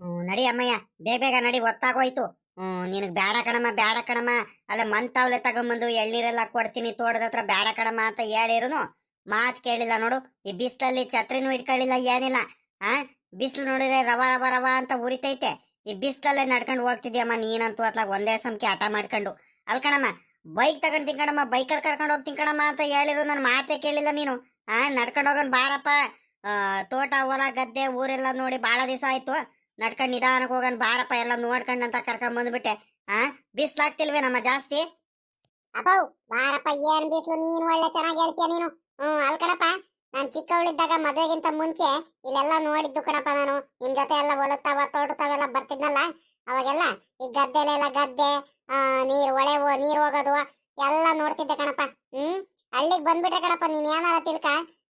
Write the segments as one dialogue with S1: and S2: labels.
S1: ನಡಿ ಅಮ್ಮಯ್ಯ ಬೇಗ ಬೇಗ ನಡಿ ಹೊತ್ತಾಗೋಯ್ತು. ಹ್ಮ್ ನಿನಗ್ ಬೇಡ ಕಣಮ್ಮ ಬೇಡ ಕಣಮ್ಮ. ಅಲ್ಲ ಮಂತಾವ್ಲೆ ತಗೊಂಬಂದು ಎಳ್ನೀರೆಲ್ಲ ಕೊಡ್ತೀನಿ ತೋಟದ ಹತ್ರ ಬೇಡ ಕಣಮ್ಮ ಅಂತ ಹೇಳಿರುನು ಮಾತ್ ಕೇಳಿಲ್ಲ ನೋಡು. ಈ ಬಿಸಿಲಲ್ಲಿ ಛತ್ರಿನೂ ಇಟ್ಕೊಳ್ಳಿಲ್ಲ ಏನಿಲ್ಲ. ಆ ಬಿಸ್ಲು ನೋಡಿದ್ರೆ ರವ ರವ ರವ ಅಂತ ಉರಿತೈತೆ. ಈ ಬಿಸಿಲಲ್ಲೇ ನಡ್ಕೊಂಡು ಹೋಗ್ತಿದ್ಯಮ್ಮ ನೀನಂತೂ ಅತ್ಲಾಗ ಒಂದೇ ಸಮಕ್ಕೆ ಆಟ ಮಾಡ್ಕೊಂಡು. ಅಲ್ ಕಣಮ್ಮ ಬೈಕ್ ತಗೊಂಡ್ ತಿನ್ಕಣಮ್ಮ ಬೈಕಲ್ಲಿ ಕರ್ಕೊಂಡು ಹೋಗಿ ತಿನ್ಕಣಮ್ಮ ಅಂತ ಹೇಳಿರು ನನ್ನ ಮಾತೇ ಕೇಳಿಲ್ಲ ನೀನು. ಆ ನಡ್ಕೊಂಡು ಹೋಗೋನ್ ಬಾರಪ್ಪ. ಆ, ತೋಟ ಹೊಲ ಗದ್ದೆ ಊರೆಲ್ಲ ನೋಡಿ ಬಹಳ ದಿವಸ ಆಯ್ತು. ನಡ್ಕೊಂಡ್ ನಿಧಾನಕ್ಕೆ ಹೋಗೋಣ ಬಾರಪ್ಪ, ಎಲ್ಲ ನೋಡ್ಕೊಂಡ್ ಅಂತ ಕರ್ಕೊಂಡ್ ಬಂದ್ಬಿಟ್ಟೆ. ಆ, ಬಿಸ್ಲಾಗ್ತಿಲ್ವೇ ನಮ್ಮ ಜಾಸ್ತಿ?
S2: ಅಪ್ಪವ್ ಬಾರಪ್ಪ, ಏನ್ ಬಿಸ್ಲು, ನೀನ್ ಒಳ್ಳೆ ಚೆನ್ನಾಗಿ ಹೇಳ್ತೀಯ ನೀನು. ಹ್ಮ್, ಅಲ್ ಕಣಪ್ಪ, ನಾನ್ ಚಿಕ್ಕವಳಿದ್ದಾಗ ಮದುವೆಗಿಂತ ಮುಂಚೆ ಇಲ್ಲೆಲ್ಲ ನೋಡಿದ್ದು ಕಣಪ್ಪ ನಾನು. ನಿಮ್ ಜೊತೆ ಎಲ್ಲ ಹೊಲತಾವ ತೋಟತಾವೆಲ್ಲ ಬರ್ತಿದ್ನಲ್ಲ? ಅವಾಗೆಲ್ಲ ಈ ಗದ್ದೆಲೆಲ್ಲ ಗದ್ದೆ, ಆ, ನೀರ್ ಒಳೆ ನೀರ್ ಹೋಗೋದು, ಎಲ್ಲ ನೋಡ್ತಿದ್ದೆ ಕಣಪ್ಪ. ಹ್ಮ್, ಹಳ್ಳಿಗ್ ಬಂದ್ಬಿಟ್ಟೆ ಕಣಪ್ಪ ನೀನ್ ಏನಾರ ತಿಳ್ಕ.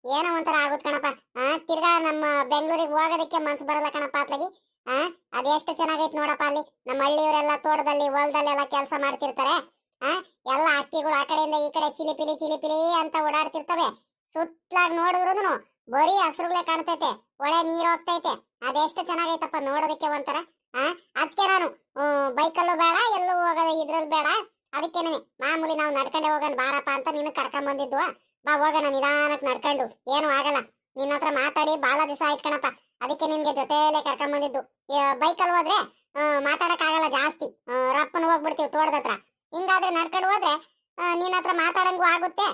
S2: ಏನೋ ಒಂಥರ ಆಗುತ್ತೆ ಕಣಪ್ಪ. ಆ, ತಿರ್ಗಾ ನಮ್ಮ ಬೆಂಗಳೂರಿಗೆ ಹೋಗೋದಕ್ಕೆ ಮನ್ಸು ಬರಲ್ಲ ಕಣಪ್ಪ ಅತ್ಲಾಗಿ. ಆ? ಅದೆಷ್ಟು ಚೆನ್ನಾಗೈತೆ ನೋಡಪ್ಪ ಅಲ್ಲಿ. ನಮ್ಮ ಹಳ್ಳಿಯವರೆಲ್ಲ ತೋಟದಲ್ಲಿ ಹೊಲದಲ್ಲಿ ಎಲ್ಲ ಕೆಲಸ ಮಾಡ್ತಿರ್ತಾರೆ. ಆ? ಎಲ್ಲ ಅಕ್ಕಿಗಳು ಆ ಕಡೆಯಿಂದ ಈ ಕಡೆ ಚಿಲಿಪಿಲಿ ಚಿಲಿಪಿಲಿ ಅಂತ ಓಡಾಡ್ತಿರ್ತವೆ. ಸುತ್ತಲಾಗಿ ನೋಡಿದ್ರು ಬರೀ ಹಸಿರುಗಳೇ ಕಾಣ್ತೈತೆ. ಒಳ್ಳೆ ನೀರು ಹೋಗ್ತೈತೆ. ಅದೆಷ್ಟು ಚೆನ್ನಾಗೈತಪ್ಪ ನೋಡೋದಕ್ಕೆ ಒಂಥರ. ಅದಕ್ಕೆ ನಾನು ಬೈಕಲ್ಲೂ ಬೇಡ, ಎಲ್ಲೂ ಹೋಗೋದು ಇದ್ರಲ್ಲಿ ಬೇಡ. ಅದಕ್ಕೇನೆ ಮಾಮೂಲಿ ನಾವು ನಡ್ಕೊಂಡೆ ಹೋಗೋಣ ಬಾರಪ್ಪ ಅಂತ ನಿನ್ನ ಕರ್ಕೊಂಡ್ ಬಂದಿದ್ವಾ. ಬಾ ಹೋಗೋಣ ನಿಧಾನಕ್ಕೆ ನಡ್ಕೊಂಡು. ಏನು ಆಗಲ್ಲ. ನಿನ್ನ ಹತ್ರ ಮಾತಾಡಿ ಬಾಳ ದಿವಸ ಆಯ್ತು ಕಣಪ್ಪ. ಅದಕ್ಕೆ ನಿನ್ಗೆ ಜೊತೆಯಲ್ಲೇ ಕರ್ಕೊಂಡ್ ಬಂದಿದ್ದು. ಬೈಕ್ ಅಲ್ಲಿ ಹೋದ್ರೆ ಮಾತಾಡಕ್ ಆಗಲ್ಲ ಜಾಸ್ತಿ. ರಪ್ಪನ ಹೋಗ್ಬಿಡ್ತೀವಿ ತೋಟದ ಹತ್ರ. ಹಿಂಗಾದ್ರೆ ನಡ್ಕೊಂಡು ಹೋದ್ರೆ ನಿನ್ನ ಹತ್ರ ಮಾತಾಡಂಗೂ ಆಗುತ್ತೆ.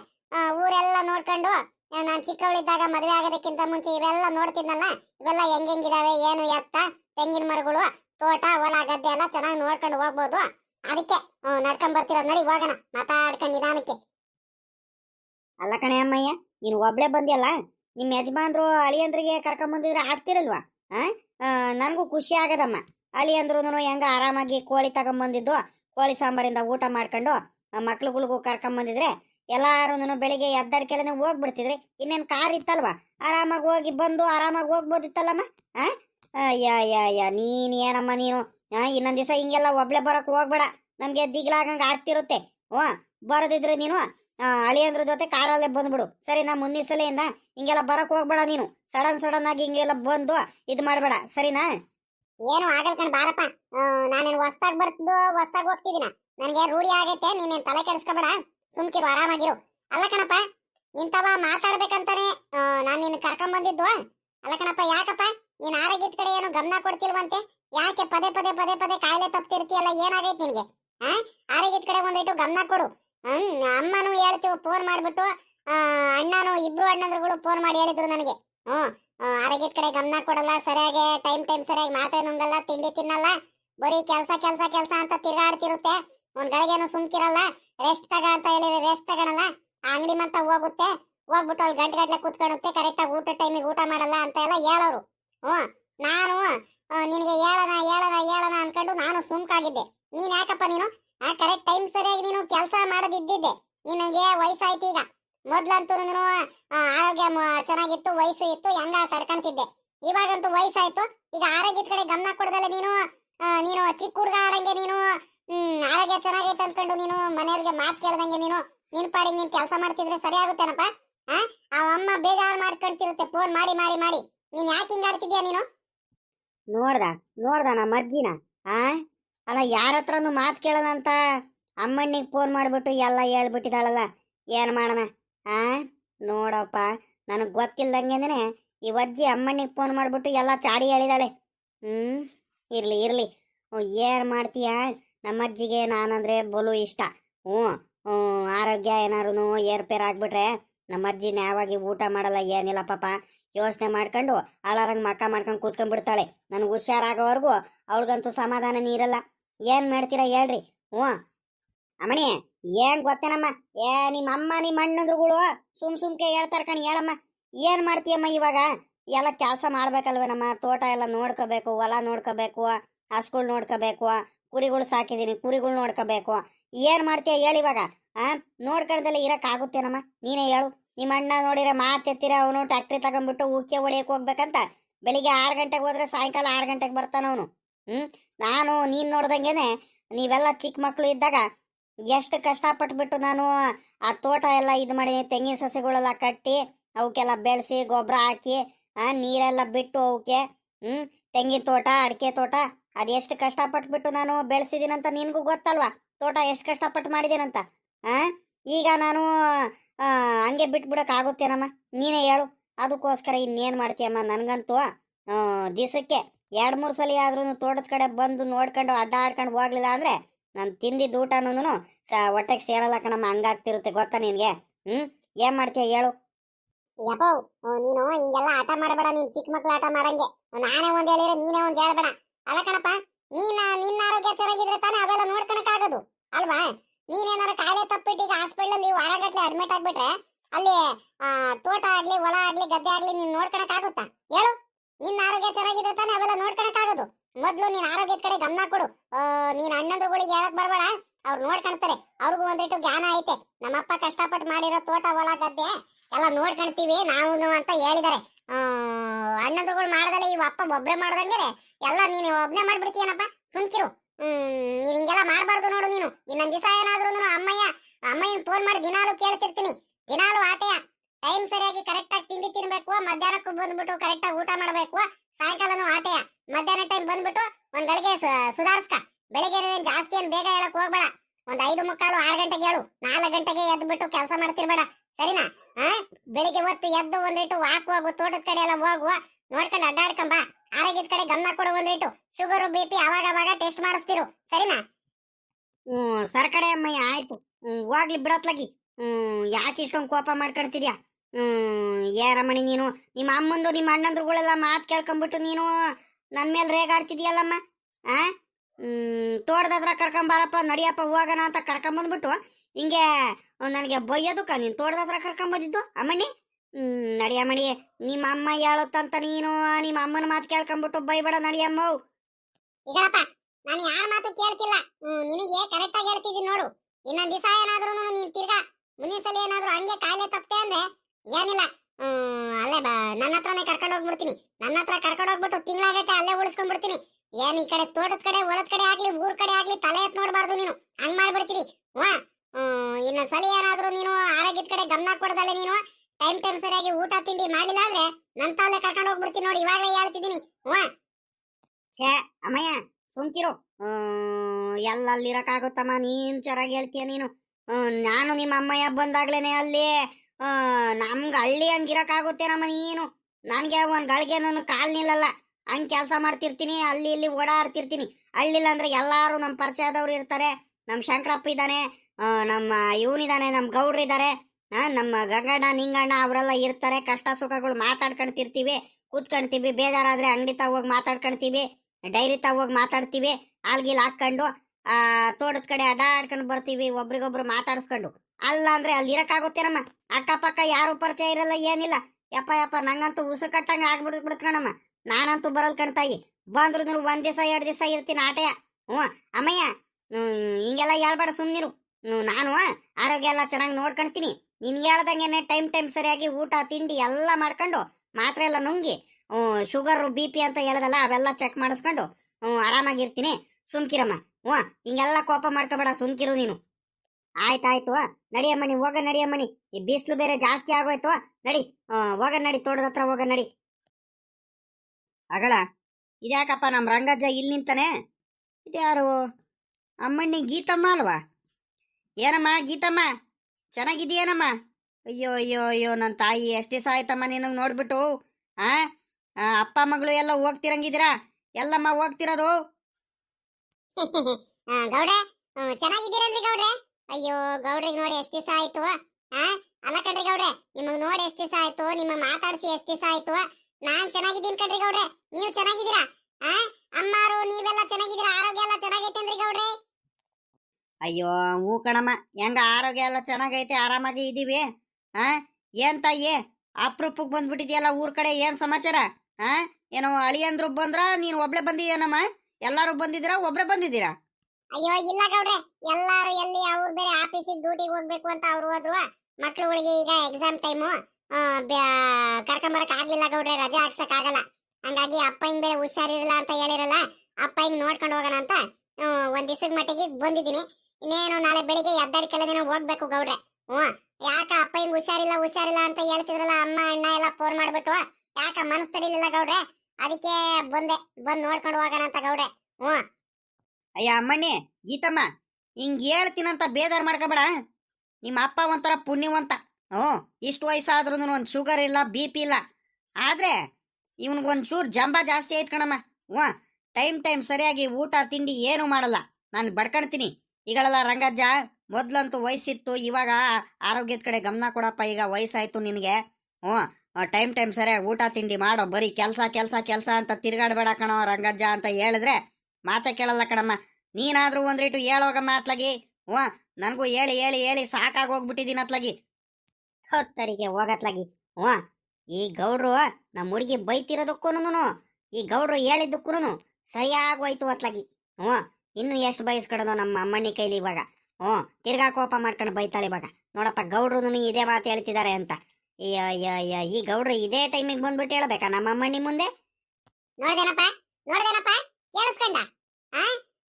S2: ಊರೆಲ್ಲ ನೋಡ್ಕೊಂಡು ನಾನು ಚಿಕ್ಕವಳಿದ್ದಾಗ ಮದುವೆ ಆಗೋದಕ್ಕಿಂತ ಮುಂಚೆ ಇವೆಲ್ಲ ನೋಡ್ತಿದ್ನಲ್ಲ, ಇವೆಲ್ಲ ಹೆಂಗಿದಾವೆ ಏನು ಎತ್ತ, ತೆಂಗಿನ ಮರಗಳು, ತೋಟ, ಹೊಲ, ಗದ್ದೆ ಎಲ್ಲ ಚೆನ್ನಾಗಿ ನೋಡ್ಕೊಂಡು ಹೋಗ್ಬೋದು. ಅದಕ್ಕೆ ನಡ್ಕೊಂಡ್ ಬರ್ತಿರೋದ್ ನೋಡಿ ಹೋಗೋಣ ಮಾತಾಡ್ಕೊಂಡು ನಿಧಾನಕ್ಕೆ.
S1: ಅಲ್ಲ ಕಣೆ ಅಮ್ಮಯ್ಯ, ನೀನು ಒಬ್ಳೆ ಬಂದ್ಯಲ್ಲ? ನಿಮ್ಮ ಯಜಮಾನ್ರು ಅಳಿಯಂದ್ರಿಗೆ ಕರ್ಕೊಂಬಂದಿದ್ರೆ ಆ? ನನಗೂ ಖುಷಿ ಆಗದಮ್ಮ. ಅಳಿಯಂದ್ರು ಹೆಂಗ ಆರಾಮಾಗಿ ಕೋಳಿ ತಗೊಂಬಂದಿದ್ದು, ಕೋಳಿ ಸಾಂಬಾರಿಂದ ಊಟ ಮಾಡ್ಕೊಂಡು ಮಕ್ಳುಗಳಿಗೂ ಕರ್ಕೊಂಬಂದಿದ್ರೆ ಎಲ್ಲಾರು ಬೆಳಿಗ್ಗೆ ಎದ್ದಡ್ಕೆಲ್ಲೇ ಹೋಗ್ಬಿಡ್ತಿದ್ರಿ. ಇನ್ನೇನ್ ಕಾರ್ ಇತ್ತಲ್ವಾ? ಆರಾಮಾಗಿ ಹೋಗಿ ಬಂದು ಆರಾಮಾಗಿ ಹೋಗ್ಬೋದಿತ್ತಲ್ಲಮ್ಮ? ಅಯ್ಯ ಯ ಅಯ್ಯ, ನೀನ್ ಏನಮ್ಮ ನೀನು? ಇನ್ನೊಂದು ದಿವಸ ಹಿಂಗೆಲ್ಲ ಒಬ್ಳೆ ಬರೋಕೆ ಹೋಗ್ಬೇಡ. ನಮಗೆ ದಿಗ್ಲಾಗಂಗೆ ಆಗ್ತಿರುತ್ತೆ ಹ್ಞೂ ಬರೋದಿದ್ರೆ ನೀನು ಅಳಿಯಂದ್ರ ಜೊತೆ ಕಾರಲ್ಲೇ ಬಂದ್ಬಿಡು ಸರಿ, ನಾ ಮುಂದಿನ ಸಲಿಂದ ಹಿಂಗೆಲ್ಲ ಬರಕ್ ಹೋಗ್ಬೇಡ ನೀನು. ಸಡನ್ ಸಡನ್ ಆಗಿ ಹಿಂಗೆಲ್ಲ ಬಂದು ಇದು ಮಾಡ್ಬೇಡ. ಸರಿನಾ?
S2: ಏನು ಆಗಲ್ ಕಣ್ ಬಾರಪ್ಪ. ನಾನೇನು ಹೊಸ್ದಾಗ ಬರ್ತಿದ್ದು ಹೊಸ್ದಾಗ ಹೋಗ್ತಿದ್ದೀನ ನನಗೆ ರೂಢಿ ಆಗೈತೆ, ನೀನ್ ತಲೆ ಕೆಡಿಸ್ಕೊಬೇಡ. ಸುಮ್ಕಿರು, ಆರಾಮಾಗಿರು. ಅಲ್ಲ ಕಣಪ್ಪ ನಿಂತವ ಮಾತಾಡ್ಬೇಕಂತಾನೆ ನಾನು ನಿನ್ನ ಕರ್ಕೊಂಡ್ ಬಂದಿದ್ದು. ಅಲ್ಲ ಕಣಪ್ಪ, ಯಾಕಪ್ಪ? ನೀನ್ ಆರೋಗ್ಯದ ಕಡೆ ಏನು ಗಮನ ಕೊಡ್ತಿಲ್ವಂತೆ? ಯಾಕೆ ಪದೇ ಪದೇ ಪದೇ ಪದೇ ಕಾಯಿಲೆ ತಪ್ತಿರ್ತೀಯಲ್ಲ, ಏನಾಗೈತೆ ನಿನಗೆ? ಆ? ಆರೋಗ್ಯದ ಕಡೆ ಒಂದಿಟ್ಟು ಗಮನ ಕೊಡು. ಹ್ಮ್, ಅಮ್ಮನೂ ಹೇಳ್ತೀವಿ ಫೋನ್ ಮಾಡಿಬಿಟ್ಟು ಅಣ್ಣನು ಇಬ್ರು ಅಣ್ಣಂದ್ರುಗಳು ಫೋನ್ ಮಾಡಿ ಹೇಳಿದ್ರು ನನಗೆ. ಹ್ಞೂ ಆರೋಗ್ಯದ ಕಡೆ ಗಮನ ಕೊಡಲ್ಲ, ಸರಿಯಾಗಿ ಟೈಮ್ ಟೈಮ್ ಸರಿಯಾಗಿ ಮಾತ್ರೆ ನುಂಗಲ್ಲ, ತಿಂಡಿ ತಿನ್ನಲ್ಲ, ಬರೀ ಕೆಲಸ ಕೆಲಸ ಕೆಲಸ ಅಂತ ತಿರ್ಗಾಡ್ತಿರುತ್ತೆ. ಒಂದ್ ಗಳಿಗೆನು ಸುಮ್ಕಿರಲ್ಲ ರೆಸ್ಟ್ ತಗ ಅಂತ ಹೇಳಿದ್ರೆ ರೆಸ್ಟ್ ತಗೊಳಲ್ಲ, ಅಂಗಡಿ ಮಂತ ಹೋಗುತ್ತೆ. ಹೋಗ್ಬಿಟ್ಟು ಅಲ್ಲಿ ಗಂಟೆ ಗಂಟೆ ಕೂತ್ಕೊಳ್ಳುತ್ತೆ ಕರೆಕ್ಟಾಗಿ ಊಟ ಟೈಮಿಗೆ ಊಟ ಮಾಡಲ್ಲ ಅಂತ ಎಲ್ಲ ಹೇಳೋರು. ಹ್ಞೂ, ನಾನು ನಿನಗೆ ಹೇಳೋಣ ಹೇಳೋಣ ಹೇಳೋಣ ಅಂದ್ಕೊಂಡು ನಾನು ಸುಮ್ಕಾಗಿದ್ದೆ. ನೀನು ಯಾಕಪ್ಪ ನೀನು? ಆ ಕರೆಕ್ಟ್ ಟೈಮ್ ಸರಿಯಾಗಿ ನೀನು ಕೆಲಸ ಮಾಡೋದಿದ್ದಿದ್ದೆ. ನಿನಗೆ ವಯಸ್ಸಾಯ್ತು ಈಗ. ಮೊದ್ಲಂತೂ ನೀನು ಆರೋಗ್ಯ ಚೆನ್ನಾಗಿತ್ತು, ವಯಸ್ಸು ಇತ್ತು, ಹೆಂಗ ತಡ್ಕೊಂತಿದ್ದೆ ಇವಾಗಂತೂ ವಯಸ್ಸಾಯ್ತು. ಈಗ ಆರೋಗ್ಯದ ಕಡೆ ಗಮನ ಕೊಡದಲ್ಲ ನೀನು ನೀನು ಚಿಕ್ಕ ಹುಡುಗ ಆಡಂಗೆ ನೀನು ಆರೋಗ್ಯ ಚೆನ್ನಾಗೈತೆ ಅನ್ಕೊಂಡು ನೀನು ಮನೆಯವ್ರಿಗೆ ಮಾತು ಕೇಳ್ದಂಗೆ ನೀನು, ನಿನ್ ಪಾಡಿಗೆ ನೀನ್ ಕೆಲಸ ಮಾಡ್ತಿದ್ರೆ ಸರಿ ಆ ಅಮ್ಮ ಬೇಜಾರು ಮಾಡ್ಕೊಂತಿರುತ್ತೆ. ಫೋನ್ ಮಾಡಿ ಮಾಡಿ ಮಾಡಿ. ನೀನ್ ಯಾಕೆ ಹಿಂಗಾಡ್ತಿದ್ಯಾ ನೀನು?
S1: ನೋಡ್ದ ನೋಡ್ದ ನಮ್ಮ ಅಜ್ಜಿನ. ಆ? ಅಲ್ಲ, ಯಾರ ಹತ್ರನು ಮಾತು ಕೇಳೋಣ ಅಂತ ಅಮ್ಮಣ್ಣಿಗೆ ಫೋನ್ ಮಾಡಿಬಿಟ್ಟು ಎಲ್ಲ ಹೇಳ್ಬಿಟ್ಟಿದ್ದಾಳಲ್ಲ. ಏನು ಮಾಡೋಣ? ಆ? ನೋಡಪ್ಪ, ನನಗೆ ಗೊತ್ತಿಲ್ಲದಂಗೆಂದ್ರೆ ಈ ಅಜ್ಜಿ ಅಮ್ಮಣ್ಣಿಗೆ ಫೋನ್ ಮಾಡಿಬಿಟ್ಟು ಎಲ್ಲ ಚಾಡಿ ಹೇಳಿದಾಳೆ. ಹ್ಞೂ ಇರಲಿ ಇರಲಿ. ಏನು ಮಾಡ್ತೀಯ? ನಮ್ಮ ಅಜ್ಜಿಗೆ ನಾನಂದರೆ ಬಲು ಇಷ್ಟ. ಹ್ಞೂ ಹ್ಞೂ, ಆರೋಗ್ಯ ಏನಾರು ಏರ್ಪೇರ್ ಆಗಿಬಿಟ್ರೆ ನಮ್ಮ ಅಜ್ಜಿನ ಯಾವಾಗ ಊಟ ಮಾಡಲ್ಲ ಏನಿಲ್ಲ ಪಾಪ. ಯೋಚನೆ ಮಾಡ್ಕೊಂಡು ಅಳರಂಗ್ ಮಕ್ಕ ಮಾಡ್ಕೊಂಡು ಕೂತ್ಕೊಂಡ್ಬಿಡ್ತಾಳೆ. ನನ್ಗೆ ಹುಷಾರಾಗೋವರೆಗೂ ಅವಳಿಗಂತೂ ಸಮಾಧಾನ ನೀರಲ್ಲ. ಏನ್ ಮಾಡ್ತೀರಾ ಹೇಳ್ರಿ. ಹ್ಞೂ. ಅಮ್ಮಣಿ, ಏನ್ ಗೊತ್ತೇನಮ್ಮ? ಏ ನಿಮ್ಮ ಅಮ್ಮ ನಿಮ್ಮ ಅಣ್ಣಂದ್ರುಗಳು ಸುಮ್ ಸುಮ್ಕೆ ಹೇಳ್ತಾರ ಕಣ್ ಹೇಳಮ್ಮ. ಏನ್ ಮಾಡ್ತೀಯಮ್ಮ ಇವಾಗ? ಎಲ್ಲ ಕೆಲಸ ಮಾಡ್ಬೇಕಲ್ವೇನಮ್ಮ ತೋಟ ಎಲ್ಲ ನೋಡ್ಕೋಬೇಕು, ಹೊಲ ನೋಡ್ಕೋಬೇಕು, ಹಸುಗಳು ನೋಡ್ಕೋಬೇಕು, ಕುರಿಗಳು ಸಾಕಿದ್ದೀನಿ, ಕುರಿಗಳು ನೋಡ್ಕೋಬೇಕು. ಏನ್ ಮಾಡ್ತೀಯ ಹೇಳಿ ಇವಾಗ, ಆ? ಇರಕ್ಕಾಗುತ್ತೇನಮ್ಮ? ನೀನೇ ಹೇಳು. ನಿಮ್ಮ ಅಣ್ಣ ನೋಡಿದ್ರೆ ಮಾತೆತ್ತಿರ ಅವನು ಟ್ಯಾಕ್ಟ್ರಿ ತಗೊಂಡ್ಬಿಟ್ಟು ಊಕೆ ಹೊಡೆಯಕ್ಕೆ ಹೋಗ್ಬೇಕಂತ. ಬೆಳಿಗ್ಗೆ ಆರು ಗಂಟೆಗೆ ಹೋದ್ರೆ ಸಾಯಂಕಾಲ ಆರು ಗಂಟೆಗೆ ಬರ್ತಾನ ಅವನು. ಹ್ಞೂ ನಾನು, ನೀನು ನೋಡ್ದಂಗೆನೆ ನೀವೆಲ್ಲ ಚಿಕ್ಕ ಮಕ್ಕಳು ಇದ್ದಾಗ ಎಷ್ಟು ಕಷ್ಟಪಟ್ಬಿಟ್ಟು ನಾನು ಆ ತೋಟ ಎಲ್ಲ ಇದು ಮಾಡಿ, ತೆಂಗಿನ ಸಸಿಗಳೆಲ್ಲ ಕಟ್ಟಿ ಅವಕ್ಕೆಲ್ಲ ಬೆಳೆಸಿ ಗೊಬ್ಬರ ಹಾಕಿ ನೀರೆಲ್ಲ ಬಿಟ್ಟು ಅವಕ್ಕೆ ಹ್ಞೂ ತೆಂಗಿನ ತೋಟ, ಅಡಿಕೆ ತೋಟ ಅದೆಷ್ಟು ಕಷ್ಟಪಟ್ಬಿಟ್ಟು ನಾನು ಬೆಳೆಸಿದ್ದೀನಂತ ನಿನಗೂ ಗೊತ್ತಲ್ವಾ? ತೋಟ ಎಷ್ಟು ಕಷ್ಟಪಟ್ಟು ಮಾಡಿದೀನಂತ, ಆ? ಈಗ ನಾನು ಹಂಗೆ ಬಿಟ್ಬಿಡಕ್ ಆಗುತ್ತೇನಮ್ಮ ನೀನೇ ಹೇಳು. ಅದಕ್ಕೋಸ್ಕರ ಇನ್ನೇನು ಮಾಡ್ತೀಯಮ್ಮ ನನಗಂತೂ? ದಿವಸಕ್ಕೆ ಎರಡು ಮೂರು ಸಲ ಆದ್ರೂ ತೋಟದ ಕಡೆ ಬಂದು ನೋಡ್ಕೊಂಡು ಅಡ್ಡಾಡ್ಕೊಂಡು ಹೋಗ್ಲಿಲ್ಲ ಅಂದ್ರೆ ನಾನು ತಿಂದಿದ್ದ ಊಟನೂ ಹೊಟ್ಟೆಗೆ ಸೇರಲ್ಲ ಕಣಮ್ಮ, ಹಂಗಾಗ್ತಿರುತ್ತೆ. ಗೊತ್ತಾ ನಿನಗೆ? ಹ್ಮ್? ಏನ್ ಮಾಡ್ತೀಯ ಹೇಳು.
S2: ಯಪ್ಪ ನೀನು ಹಿಂಗೆಲ್ಲ ಆಟ ಮಾಡಬೇಡ, ನೀನ್ ಚಿಕ್ಕ ಮಕ್ಳು ಆಟ ಮಾಡಂಗೆ. ನಾನೇ ಒಂದ್ ಹೇಳಿದ್ರೆ ನೀನೇ ಒಂದ್ ಹೇಳ್ಬೇಡ. ಅಲ್ಲ ಕಣಪ್ಪ, ನೀನು ನಿನ್ನ ಆರೋಗ್ಯ ಚೆನ್ನಾಗಿದ್ರೆ ತಾನೇ ಅವೆಲ್ಲ ನೋಡ್ಕೊಳಕ್ಕಾಗೋದು, ಅಲ್ವಾ? ನೀನೇನಾರು ಕಾಯಿಲೆ ತಪ್ಪಿಟ್ಟು ಈಗ ವಾರಗಟ್ಟಲೆ ಅಡ್ಮಿಟ್ ಆಗ್ಬಿಟ್ರೆ ಅಲ್ಲಿ ತೋಟ ಆಗ್ಲಿ, ಹೊಲ ಆಗ್ಲಿ, ಗದ್ದೆ ಆಗ್ಲಿ ನೀನ್ ನೋಡ್ಕೊಳಕ್ ಆಗುತ್ತಾ ಹೇಳು. ನಿನ್ನ ಆರೋಗ್ಯ ಚೆನ್ನಾಗಿದೆ ತಾನೆ ಅವೆಲ್ಲ ನೋಡ್ಕೊಳಕ್ ಆಗೋದು ಮೊದ್ಲು ನೀನ್ ಆರೋಗ್ಯದ ಕಡೆ ಗಮನ ಕೊಡು. ನೀನ್ ಅಣ್ಣಂದ್ರುಗಳಿಗೆ ಹೇಳಕ್ ಬರ್ಬೇಡ. ಅವ್ರು ನೋಡ್ಕೊಂತಾರೆ ಅವ್ರಿಗೂ ಒಂದಿಟ್ಟು ಜ್ಞಾನ ಐತೆ. ನಮ್ಮಪ್ಪ ಕಷ್ಟಪಟ್ಟು ಮಾಡಿರೋ ತೋಟ, ಹೊಲ, ಗದ್ದೆ ಎಲ್ಲ ನೋಡ್ಕೊಂತೀವಿ ನಾವು ಅಂತ ಹೇಳಿದಾರೆ ಅಣ್ಣಂದ್ರುಗಳು ಮಾಡ್ದಲ್ಲ ಇವ, ಅಪ್ಪ ಒಬ್ಬರೇ ಮಾಡ್ದಂಗೆ ಎಲ್ಲ ನೀನು ಒಬ್ನೇ ಮಾಡ್ಬಿಡ್ತೀಯನಪ್ಪ? ಸುಮ್ಕಿರು. ಹ್ಮ್, ನೀನ್ ಹಿಂಗೆಲ್ಲ ಮಾಡ್ಬಾರ್ದು ನೋಡು ನೀನು. ಇನ್ನೊಂದ್ ದಿವಸ ಏನಾದ್ರು ಅಮ್ಮಯ್ಯ ಅಮ್ಮಯ್ಯನ್ ಫೋನ್ ಮಾಡಿ ದಿನಾಲು ಕೇಳ್ತಿರ್ತೀನಿ. ದಿನಾಲು ಆಟೆಯ. ಟೈಮ್ ಸರಿಯಾಗಿ ಕರೆಕ್ಟ್ ಆಗಿ ತಿಂಡಿ ತಿನ್ಬೇಕು, ಮಧ್ಯಾಹ್ನಕ್ಕೂ ಬಂದ್ಬಿಟ್ಟು ಕರೆಕ್ಟ್ ಆಗಿ ಊಟ ಮಾಡಬೇಕು, ಸಾಯಂಕಾಲನು ಆಟೆಯ. ಮಧ್ಯಾಹ್ನ ಟೈಮ್ ಬಂದ್ಬಿಟ್ಟು ಒಂದ್ ಗಳಿಗೆ ಸುಧಾರಿಸ್ಕ. ಬೆಳಿಗ್ಗೆ ಜಾಸ್ತಿ ಏನ್ ಬೇಗ ಹೇಳಕ್ ಹೋಗ್ಬೇಡ. ಒಂದ್ ಐದು ಮುಕ್ಕಾಲು ಆರು ಗಂಟೆಗೆ ಹೇಳು. ನಾಲ್ಕು ಗಂಟೆಗೆ ಎದ್ಬಿಟ್ಟು ಕೆಲಸ ಮಾಡ್ತಿರ್ಬೇಡ. ಸರಿನಾ? ಹಾ ಬೆಳಿಗ್ಗೆ ಹೊತ್ತು ಎದ್ದು ಒಂದಿಟ್ಟು ವಾಕ್ ಹೋಗು ತೋಟದ ಕಡೆ ಎಲ್ಲ ಹೋಗುವ, ನೋಡ್ಕೊಂಡು ಅಡ್ಡಾಡ್ಕೊಂಬ ಆರೋಗ್ಯದ ಕಡೆ ಗಮನ ಕೊಡು ಒಂದಿಟ್ಟು ಶುಗರ್ ಬಿ ಪಿ ಅವಾಗ ಅವಾಗ ಟೆಸ್ಟ್ ಮಾಡಿಸ್ತಿರು. ಸರಿನಾ?
S1: ಹ್ಮ್ ಸರ್ಕಡೆ ಆಯ್ತು. ಹೋಗ್ಲಿ ಬಿಡತ್ಲಾಗಿ ಹ್ಮ್, ಯಾಕೆ ಇಷ್ಟೊಂದು ಕೋಪ ಮಾಡ್ಕೊಳ್ತಿದ್ಯಾ? ಹ್ಮ್ ಏನಮ್ಮಣಿ ನೀನು, ನಿಮ್ಮ ಅಮ್ಮಂದು, ನಿಮ್ಮ ಅಣ್ಣಂದ್ರುಗಳೆಲ್ಲ ಮಾತು ಕೇಳ್ಕೊಂಬಿಟ್ಟು ನೀನು ನನ್ನ ಮೇಲೆ ರೇಗಾಡ್ತಿದ್ಯಲ್ಲಮ್ಮ, ಆ? ಹ್ಮ್ ತೋಟದ ಹತ್ರ ಕರ್ಕೊಂಬಾರಪ್ಪ, ನಡಿಯಪ್ಪ, ಹೋಗೋಣ ಅಂತ ಕರ್ಕೊಂಬಂದ್ಬಿಟ್ಟು ಹಿಂಗೆ ನನಗೆ ಬೈಯೋದಕ್ಕ ನೀನು ತೋಟದ ಹತ್ರ ಕರ್ಕೊಂಬಂದಿದ್ದು ಅಮ್ಮಣ್ಣಿ ಹ್ಮ್ ನಡಿಯಮ್ಮಣಿ ನಿಮ್ಮ ಅಮ್ಮ ಹೇಳುತ್ತಂತ ನೀನು ನಿಮ್ಮ ಅಮ್ಮನ ಮಾತು ಕೇಳ್ಕೊಂಬಿಟ್ಟು ಬೈಬೇಡ ನಡಿಯಮ್ಮ
S2: ಈಗಪ್ಪ ನಾನು ಯಾರ ಮಾತು ಕೇಳ್ತಿಲ್ಲ. ನಿನಗೆ ಕರೆಕ್ಟಾಗಿ ಹೇಳ್ತಿದ್ದೀನಿ ನೋಡು. ಇನ್ನೊಂದ್ ದಿವಸ ಏನಾದ್ರೂ ನೀನ್ ತಿರ್ಗಾ, ಮುಂದಿನ ಸಲ ಏನಾದ್ರೂ ಹಂಗೆ ಕಾಯಿಲೆ ತಪ್ಪತೆ ಅಂದ್ರೆ ಏನಿಲ್ಲ. ಅಲ್ಲೇ ನನ್ನ ಹತ್ರನೇ ಕರ್ಕೊಂಡು ಹೋಗ್ಬಿಡ್ತೀನಿ. ನನ್ನ ಹತ್ರ ಕರ್ಕೊಂಡು ಹೋಗ್ಬಿಟ್ಟು ತಿಂಗಳಾಗಟ್ಟೆ ಅಲ್ಲೇ ಉಳಿಸ್ಕೊಂಡ್ಬಿಡ್ತೀನಿ. ಏನ್ ಈ ಕಡೆ ತೋಟದ ಕಡೆ, ಹೊಲದ ಕಡೆ ಆಗ್ಲಿ, ಊರ್ ಕಡೆ ಆಗ್ಲಿ ತಲೆ ಎತ್ ನೋಡ್ಬಾರ್ದು ನೀನು. ಹಂಗ್ ಮಾಡ್ಬಿಡ್ತೀನಿ ವಾ ಇನ್ನೊಂದ್ ಸಲ ಏನಾದ್ರೂ ನೀನು ಆರೋಗ್ಯದ ಕಡೆ ಗಮನ ಕೊಡದಲ್ಲ ನೀನು, ಟೈಮ್ ಟೈಮ್ ಸರಿಯಾಗಿ ಊಟ ತಿಂಡಿ ಮಾಡಿಲ್ಲ ಅಂದ್ರೆ ನನ್ ತಾವಲೆ ಕರ್ಕೊಂಡು ಹೋಗ್ಬಿಡ್ತೀನಿ ನೋಡಿ, ಇವಾಗಲೇ ಹೇಳ್ತಿದ್ದೀನಿ. ವಾ
S1: ಛೇ, ಅಮ್ಮಯ್ಯ. ಸುಮ್ಕಿರು. ಎಲ್ಲಲ್ಲಿರಕ್ಕಾಗುತ್ತಮ್ಮ? ನೀನ್ ಚೆನ್ನಾಗಿ ಹೇಳ್ತೀಯ ನೀನು. ನಾನು ನಿಮ್ಮ ಅಮ್ಮಯ್ಯ ಬಂದಾಗ್ಲೇನೆ ಅಲ್ಲಿ. ನಮ್ಗೆ ಹಳ್ಳಿ ಹಂಗಿರಕ್ಕಾಗುತ್ತೆ ನಮ್ಮ ನೀನು? ನನಗೆ ಒಂದು ಗಳಿಗೆ ನಾನು ಕಾಲ್ ನಿಲ್ಲಲ್ಲ. ಹಂಗೆ ಕೆಲಸ ಮಾಡ್ತಿರ್ತೀನಿ, ಅಲ್ಲಿ ಇಲ್ಲಿ ಓಡಾಡ್ತಿರ್ತೀನಿ. ಹಳ್ಳಿಲ್ಲ ಅಂದ್ರೆ ಎಲ್ಲರೂ ನಮ್ಮ ಪರಿಚಯದವ್ರು ಇರ್ತಾರೆ. ನಮ್ಮ ಶಂಕರಪ್ಪ ಇದ್ದಾನೆ ನಮ್ಮ ಇವನಿದ್ದಾನೆ ನಮ್ಮ ಗೌಡ್ರು ಇದ್ದಾರೆ ನಮ್ಮ ಗಂಗಣ್ಣ, ನಿಂಗಣ್ಣ ಅವರೆಲ್ಲ ಇರ್ತಾರೆ. ಕಷ್ಟ ಸುಖಗಳು ಮಾತಾಡ್ಕೊಂತಿರ್ತೀವಿ ಕೂತ್ಕೊಂತೀವಿ ಬೇಜಾರಾದ್ರೆ ಅಂಗಡಿ ಹೋಗಿ ಮಾತಾಡ್ಕೊಂತೀವಿ ಡೈರಿ ಹೋಗಿ ಮಾತಾಡ್ತೀವಿ ಆಲ್ಗಿಲ್ ಹಾಕೊಂಡು ಆ ತೋಟದ ಕಡೆ ಅಡ್ಡಾಡ್ಕೊಂಡು ಬರ್ತೀವಿ ಒಬ್ರಿಗೊಬ್ರು ಮಾತಾಡಿಸ್ಕೊಂಡು. ಅಲ್ಲ ಅಂದ್ರೆ ಅಲ್ಲಿ ಇರಕ್ಕಾಗುತ್ತೇನಮ್ಮ ಅಕ್ಕಪಕ್ಕ ಯಾರು ಪರಿಚಯ ಇರಲ್ಲ ಏನಿಲ್ಲ. ಯಪ್ಪ ಯಪ್ಪ ನಂಗಂತೂ ಉಸು ಕಟ್ಟಂಗ ಆಗ್ಬಿಡ್ ಬಿಡ್ತ್ಕಣಮ್ಮ ನಾನಂತೂ ಬರಲ್ ಕಣ್ತಾಯಿ ಬಂದ್ರು ನೀವು ಒಂದ್ ದಿವಸ ಎರಡು ದಿವಸ ಇರ್ತೀನಿ ಆಟಯ. ಹ್ಞೂ ಅಮ್ಮಯ್ಯ ಹಿಂಗೆಲ್ಲ ಹೇಳ್ಬೇಡ ಸುಮ್ನಿರು. ಹ್ಮ್, ನಾನು ಆರೋಗ್ಯ ಎಲ್ಲ ಚೆನ್ನಾಗಿ ನೋಡ್ಕೊಂತೀನಿ. ನೀನು ಹೇಳ್ದಂಗೆನೆ ಟೈಮ್ ಟೈಮ್ ಸರಿಯಾಗಿ ಊಟ ತಿಂಡಿ ಎಲ್ಲ ಮಾಡ್ಕೊಂಡು ಮಾತ್ರ ಎಲ್ಲ ನುಂಗಿ ಶುಗರ್ ಬಿ ಪಿ ಅಂತ ಹೇಳದಲ್ಲ ಅವೆಲ್ಲ ಚೆಕ್ ಮಾಡಿಸ್ಕೊಂಡು ಹ್ಞೂ ಆರಾಮಾಗಿರ್ತೀನಿ. ಸುಮ್ಕಿರಮ್ಮ. ಹ್ಞೂ ಹಿಂಗೆಲ್ಲ ಕೋಪ ಮಾಡ್ಕೋಬೇಡ ಸುಮ್ಕಿರು ನೀನು. ಆಯ್ತಾಯ್ತು ನಡಿಯಮ್ಮ ನೀ ಹೋಗ ನಡಿಯಮ್ಮನಿ ಈ ಬಿಸಿಲು ಬೇರೆ ಜಾಸ್ತಿ ಆಗೋಯ್ತು ನಡಿ ಹೋಗ ನಡಿ ತೋಟದ ಹತ್ರ ಹೋಗ ನಡಿ. ಅಗಳ ಇದ್ಯಾಕಪ್ಪ ನಮ್ಮ ರಂಗಜ್ಜ ಇಲ್ಲಿ ನಿಂತಾನೆ? ಇದ್ಯಾರು? ಅಮ್ಮಣ್ಣಿ ಗೀತಮ್ಮ ಅಲ್ವಾ? ಏನಮ್ಮ ಗೀತಮ್ಮ? ಚೆನ್ನಾಗಿದೆಯೇನಮ್ಮ ಅಯ್ಯೋ ಅಯ್ಯೋ ಅಯ್ಯೋ ನನ್ನ ತಾಯಿ ಎಷ್ಟು ದಿವಸ ಆಯ್ತಮ್ಮ ನಿನಗೆ ನೋಡ್ಬಿಟ್ಟು ಆ, ಅಪ್ಪ ಮಗಳು ಎಲ್ಲ ಹೋಗ್ತಿರಂಗಿದ್ದೀರಾ ಎಲ್ಲಮ್ಮ ಹೋಗ್ತಿರೋದು?
S2: ಗೌಡ್ರೆ ಚೆನ್ನಾಗಿದ್ದೀರನ್ರಿ ಗೌಡ್ರೆ? ಅಯ್ಯೋ ಗೌಡ್ರಿಗೆ ನೋಡಿ ಎಷ್ಟು ದಿವಸ ಆಯ್ತು ಆ? ಅಲ್ಲ ಕಣ್ರಿ ಗೌಡ್ರೆ ನಿಮಗ್ ನೋಡಿ ಎಷ್ಟು ದಿವಸ ಆಯ್ತು ನಿಮ್ಮ ಮಾತಾಡ್ಸಿ ಎಷ್ಟು ದಿವಸ ಆಯ್ತು ನಾನ್ ಚೆನ್ನಾಗಿದ್ದೀನಿ ಕಣ್ರಿ ಗೌಡ್ರೆ ನೀವು ಚೆನ್ನಾಗಿದ್ದೀರಾ ಆ? ಅಮ್ಮಾರು ನೀವೆಲ್ಲ ಚೆನ್ನಾಗಿದ್ದೀರಾ ಆರೋಗ್ಯ ಎಲ್ಲ ಚೆನ್ನಾಗೈತೇನ್ರಿ ಗೌಡ್ರೆ?
S1: ಅಯ್ಯೋ ಹೂ ಕಣಮ್ಮ ಹೆಂಗ ಆರೋಗ್ಯ ಎಲ್ಲ ಚೆನ್ನಾಗೈತೆ ಆರಾಮಾಗಿ ಇದೀವಿ ಆ? ಏನ್ ತಾಯಿ ಅಪ್ರೂಪಕ್ಕೆ ಬಂದ್ಬಿಟ್ಟಿದ್ಯಲ್ಲ ಊರ್ ಕಡೆ ಏನ್ ಸಮಾಚಾರ? ಆ? ಏನೋ ಅಳಿಯಂದ್ರು ಬಂದ್ರ ನೀನ್ ಒಬ್ಳೆ ಬಂದಿದ್ಯಾನಮ್ಮ ಎಲ್ಲಾರು ಬಂದಿದ್ದೀರಾ? ಒಬ್ರೆ ಬಂದಿದ್ದೀರಾ?
S2: ಅಯ್ಯೋ, ಇಲ್ಲ ಗೌಡ್ರೆ. ಎಲ್ಲಾರು ಎಲ್ಲಿ ಅವ್ರು ಬೇರೆ ಆಫೀಸಿಗೆ ಡ್ಯೂಟಿಗೆ ಹೋಗ್ಬೇಕು ಅಂತ ಅವ್ರು ಹೋದ್ರು. ಮಕ್ಳುಗಳಿಗೆ ಈಗ ಎಕ್ಸಾಮ್ ಟೈಮು ಕರ್ಕೊಂಬರಕ್ ಆಗ್ಲಿಲ್ಲ ಗೌಡ್ರೆ, ರಜೆ ಹಾಕ್ಸಕ್ ಆಗಲ್ಲ. ಹಂಗಾಗಿ ಅಪ್ಪ ಹಿಂಗ್ ಬೇರೆ ಹುಷಾರಿರಲ್ಲ ಅಂತ ಹೇಳಿರಲ್ಲ, ಅಪ್ಪ ಹಿಂಗ್ ನೋಡ್ಕೊಂಡು ಹೋಗೋಣ ಅಂತ ಒಂದ್ ದಿವಸದ ಮಟ್ಟಿಗೆ ಬಂದಿದ್ದೀನಿ. ಇನ್ನೇನು ನಾಳೆ ಬೆಳಿಗ್ಗೆ ಎದ್ದಾಡಿ ಕೆಲ ದಿನ ಹೋಗ್ಬೇಕು ಗೌಡ್ರೆ. ಹ್ಞೂ ಯಾಕ ಅಪ್ಪ ಹಿಂಗ್ ಹುಷಾರಿಲ್ಲ ಹುಷಾರಿಲ್ಲ ಅಂತ ಹೇಳ್ತಿದ್ರಲ್ಲ, ಅಮ್ಮ, ಅಣ್ಣ ಎಲ್ಲ ಫೋನ್ ಮಾಡ್ಬಿಟ್ಟು. ಯಾಕ ಮನಸ್ ತಡಿಲಿಲ್ಲ ಗೌಡ್ರೆ? ಅದಕ್ಕೆ ಬಂದೆ. ಬಂದ್ ನೋಡ್ಕೊಂಡು ಹೋಗೋಣ ಅಂತ ಗೌಡ್ರೆ. ಹ್ಮ್
S1: ಅಯ್ಯ ಅಮ್ಮಣ್ಣಿ, ಗೀತಮ್ಮ, ಹಿಂಗ್ ಹೇಳ್ತೀನಂತ ಬೇಜಾರ್ ಮಾಡ್ಕೋಬೇಡ. ನಿಮ್ಮ ಅಪ್ಪ ಒಂಥರ ಪುಣ್ಯವಂತ. ಹ್ಞೂ, ಇಷ್ಟು ವಯಸ್ಸಾದ್ರೂ ಒಂದು ಶುಗರ್ ಇಲ್ಲ ಬಿ ಪಿ ಇಲ್ಲ. ಆದ್ರೆ ಇವನಿಗೊಂದು ಚೂರು ಜಂಬ ಜಾಸ್ತಿ ಆಯ್ತು ಕಣಮ್ಮ. ಹ್ಞೂ, ಟೈಮ್ ಟೈಮ್ ಸರಿಯಾಗಿ ಊಟ, ತಿಂಡಿ ಏನು ಮಾಡಲ್ಲ. ನಾನು ಬಡ್ಕೊಳ್ತೀನಿ ಈಗಳೆಲ್ಲ ರಂಗಜ್ಜ, ಮೊದ್ಲಂತೂ ವಯಸ್ಸಿತ್ತು, ಇವಾಗ ಆರೋಗ್ಯದ ಕಡೆ ಗಮನ ಕೊಡಪ್ಪ, ಈಗ ವಯಸ್ಸಾಯ್ತು ನಿನಗೆ. ಹ್ಞೂ ಟೈಮ್ ಟೈಮ್ ಸರಿಯಾಗಿ ಊಟ ತಿಂಡಿ ಮಾಡೋ ಬರೀ ಕೆಲಸ ಕೆಲಸ ಕೆಲಸ ಅಂತ ತಿರ್ಗಾಡ್ಬೇಡ ಕಣೋ ರಂಗಜ್ಜ ಅಂತ ಹೇಳಿದ್ರೆ ಮಾತೆ ಕೇಳಲ್ಲ ಕಣಮ್ಮ. ನೀನಾದ್ರೂ ಒಂದ್ ರೇಟು ಹೇಳೋಗಮ್ಮ ಅತ್ಲಾಗಿ ಹ್ಞೂ, ನನಗೂ ಹೇಳಿ ಹೇಳಿ ಹೇಳಿ ಸಾಕಾಗಿ ಹೋಗ್ಬಿಟ್ಟಿದ್ದೀನಿ ಅತ್ಲಾಗಿ. ಹೊತ್ತರಿಗೆ ಹೋಗತ್ಲಾಗಿ. ಹ್ಞೂ, ಈ ಗೌಡ್ರು ನಮ್ಮ ಹುಡುಗಿ ಬೈತಿರೋದಕ್ಕೂನು ಈ ಗೌಡ್ರು ಹೇಳಿದ್ದಕ್ಕೂನು ಸರಿಯಾಗಿ ಹೋಯ್ತು ಅತ್ಲಗಿ. ಹ್ಞೂ, ಇನ್ನು ಎಷ್ಟು ಬಯಸ್ಕೊಡೋದು ನಮ್ಮ ಅಮ್ಮನಿ ಕೈಲಿ ಇವಾಗ. ಹ್ಞೂ, ತಿರ್ಗಾ ಕೋಪ ಮಾಡ್ಕೊಂಡು ಬೈತಾಳೆ ಇವಾಗ. ನೋಡಪ್ಪ ಗೌಡ್ರು ಇದೇ ಮಾತು ಹೇಳ್ತಿದ್ದಾರೆ ಅಂತ. ಈ ಈ- ಈ- ಈ ಗೌಡ್ರು ಇದೇ ಟೈಮಿಗೆ ಬಂದ್ಬಿಟ್ಟು ಹೇಳ್ಬೇಕಾ? ನಮ್ಮ ಅಮ್ಮಣ್ಣಿ ಮುಂದೆ?
S2: ನೋಡ್ದೇನಪ್ಪ? ನೋಡ್ದೇನಪ್ಪ? ಕೇಳಿಸ್ಕೊಂಡ?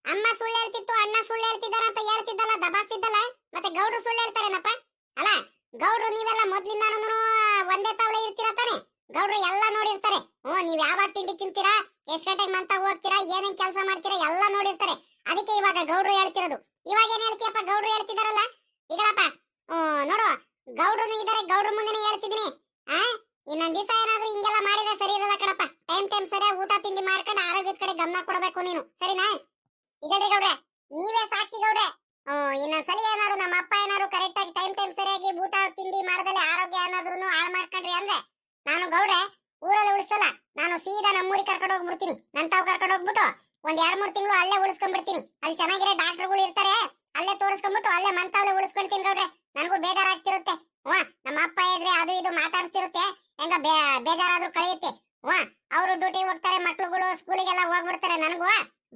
S2: ಅಮ್ಮ ಸುಳ್ಳು ಹೇಳ್ತಿತ್ತು, ಅಣ್ಣ ಸುಳ್ಳು ಹೇಳ್ತಿದಾರ ಅಂತ ಹೇಳ್ತಿದ್ದಲ್ಲ ದಬಾಸ್ತಿದ್ದಲ್ಲ ಮತ್ತೆ ಗೌಡ್ರು ಸುಳ್ಳು ಹೇಳ್ತಾರೇನಪ್ಪ? ಅಲ್ಲ, ಗೌಡ್ರು ನೀವೆಲ್ಲ ಮೊದ್ಲಿಂದಾನು ಒಂದೇ ತವಳೆ ಇರ್ತೀರ ತಾನೆ? ಗೌಡ್ರು ಎಲ್ಲ ನೋಡಿರ್ತಾರೆ. ಓ ನೀವ್ ಯಾವಾಗ ತಿಂಡಿ ತಿಂತೀರಾ? ಎಷ್ಟ್ ಗಂಟೆಗೆ ಮಂತ ಹೋಗ್ತೀರಾ ಏನೇನ್ ಕೆಲಸ ಮಾಡ್ತೀರಾ? ಎಲ್ಲ ನೋಡಿರ್ತಾರೆ. ಅದಕ್ಕೆ ಇವಾಗ ಗೌಡ್ರು ಹೇಳ್ತಿರೋದು. ಇವಾಗ ಏನ್ ಹೇಳ್ತೀಯಪ್ಪ? ಗೌಡ್ರು ಹೇಳ್ತಿದಾರಲ್ಲ ಈಗಳಪ್ಪ ಹ್ಮ್ ಗೌಡ್ರು ಇದಾರೆ, ಗೌಡ್ರ ಮುಂದೆನೆ ಹೇಳ್ತಿದ್ದೀನಿ. ಆ? ಇನ್ನೊಂದ್ ದಿವಸ ಏನಾದ್ರೂ ಹಿಂಗೆಲ್ಲ ಮಾಡಿದ್ರೆ ಸರಿ ಇರಲ್ಲ ಕಣಪ್ಪ. ಟೈಮ್ ಟೈಮ್ ಸರಿಯಾಗಿ ಊಟ ತಿಂಡಿ ಮಾಡ್ಕೊಂಡು ಆರೋಗ್ಯದ ಕಡೆ ಗಮನ ಕೊಡಬೇಕು ನೀನು. ಸರಿನಾ? ಈಗಲ್ರಿ ಗೌಡ್ರೆ, ನೀವೇ ಸಾಕ್ಷಿ ಗೌಡ್ರೆ. ಹ್ಮ್, ಇನ್ನೊಂದ್ಸಲಿ ಏನಾದ್ರು ನಮ್ಮ ಅಪ್ಪ ಏನಾದ್ರು ಕರೆಕ್ಟ್ ಆಗಿ ಟೈಮ್ ಟೈಮ್ ಸರಿಯಾಗಿ ಊಟ, ತಿಂಡಿ ಮಾಡದಲ್ಲಿ ಆರೋಗ್ಯ ಏನಾದ್ರು ಹಾಳು ಮಾಡ್ಕೊಂಡ್ರಿ ಅಂದ್ರೆ, ನಾನು ಗೌಡ್ರೆ, ಊರಲ್ಲಿ ಉಳಿಸಲ್ಲ. ನಾನು ಸೀದಾ ನಮ್ಮೂರಿಗೆ ಕರ್ಕೊಂಡು ಹೋಗ್ಬಿಡ್ತೀನಿ. ನನ್ ತಾವ್ ಕರ್ಕೊಂಡು ಹೋಗ್ಬಿಟ್ಟು ಒಂದ್ ಎರಡ್, ಮೂರ್ ತಿಂಗಳು ಅಲ್ಲೇ ಉಳಿಸ್ಕೊಂಡ್ಬಿಡ್ತೀನಿ. ಅಲ್ಲಿ ಚೆನ್ನಾಗಿರೋ ಡಾಕ್ಟರ್ಗಳು ಇರ್ತಾರೆ, ಅಲ್ಲೇ ತೋರಿಸ್ಕೊಂಡ್ಬಿಟ್ಟು ಅಲ್ಲೇ ಮಂತಾವಳೆ ಉಳಿಸ್ಕೊಂತೀನಿ ಗೌಡ್ರೆ. ನನಗೂ ಬೇಜಾರಾಗ್ತಿರುತ್ತೆ ಹ್ಮ್ ನಮ್ಮ ಅಪ್ಪ ಇದ್ರೆ ಅದು ಇದು ಮಾತಾಡ್ತಿರುತ್ತೆ ಹೆಂಗ ಬೇ- ಬೇಜಾರಾದ್ರೂ ಕಳೆಯುತ್ತೆ. ಅವರು ಡ್ಯೂಟಿ ಹೋಗ್ತಾರೆ, ಮಕ್ಳುಗಳು ಸ್ಕೂಲಿಗೆಲ್ಲ ಹೋಗ್ಬಿಡ್ತಾರೆ ನನಗೂ.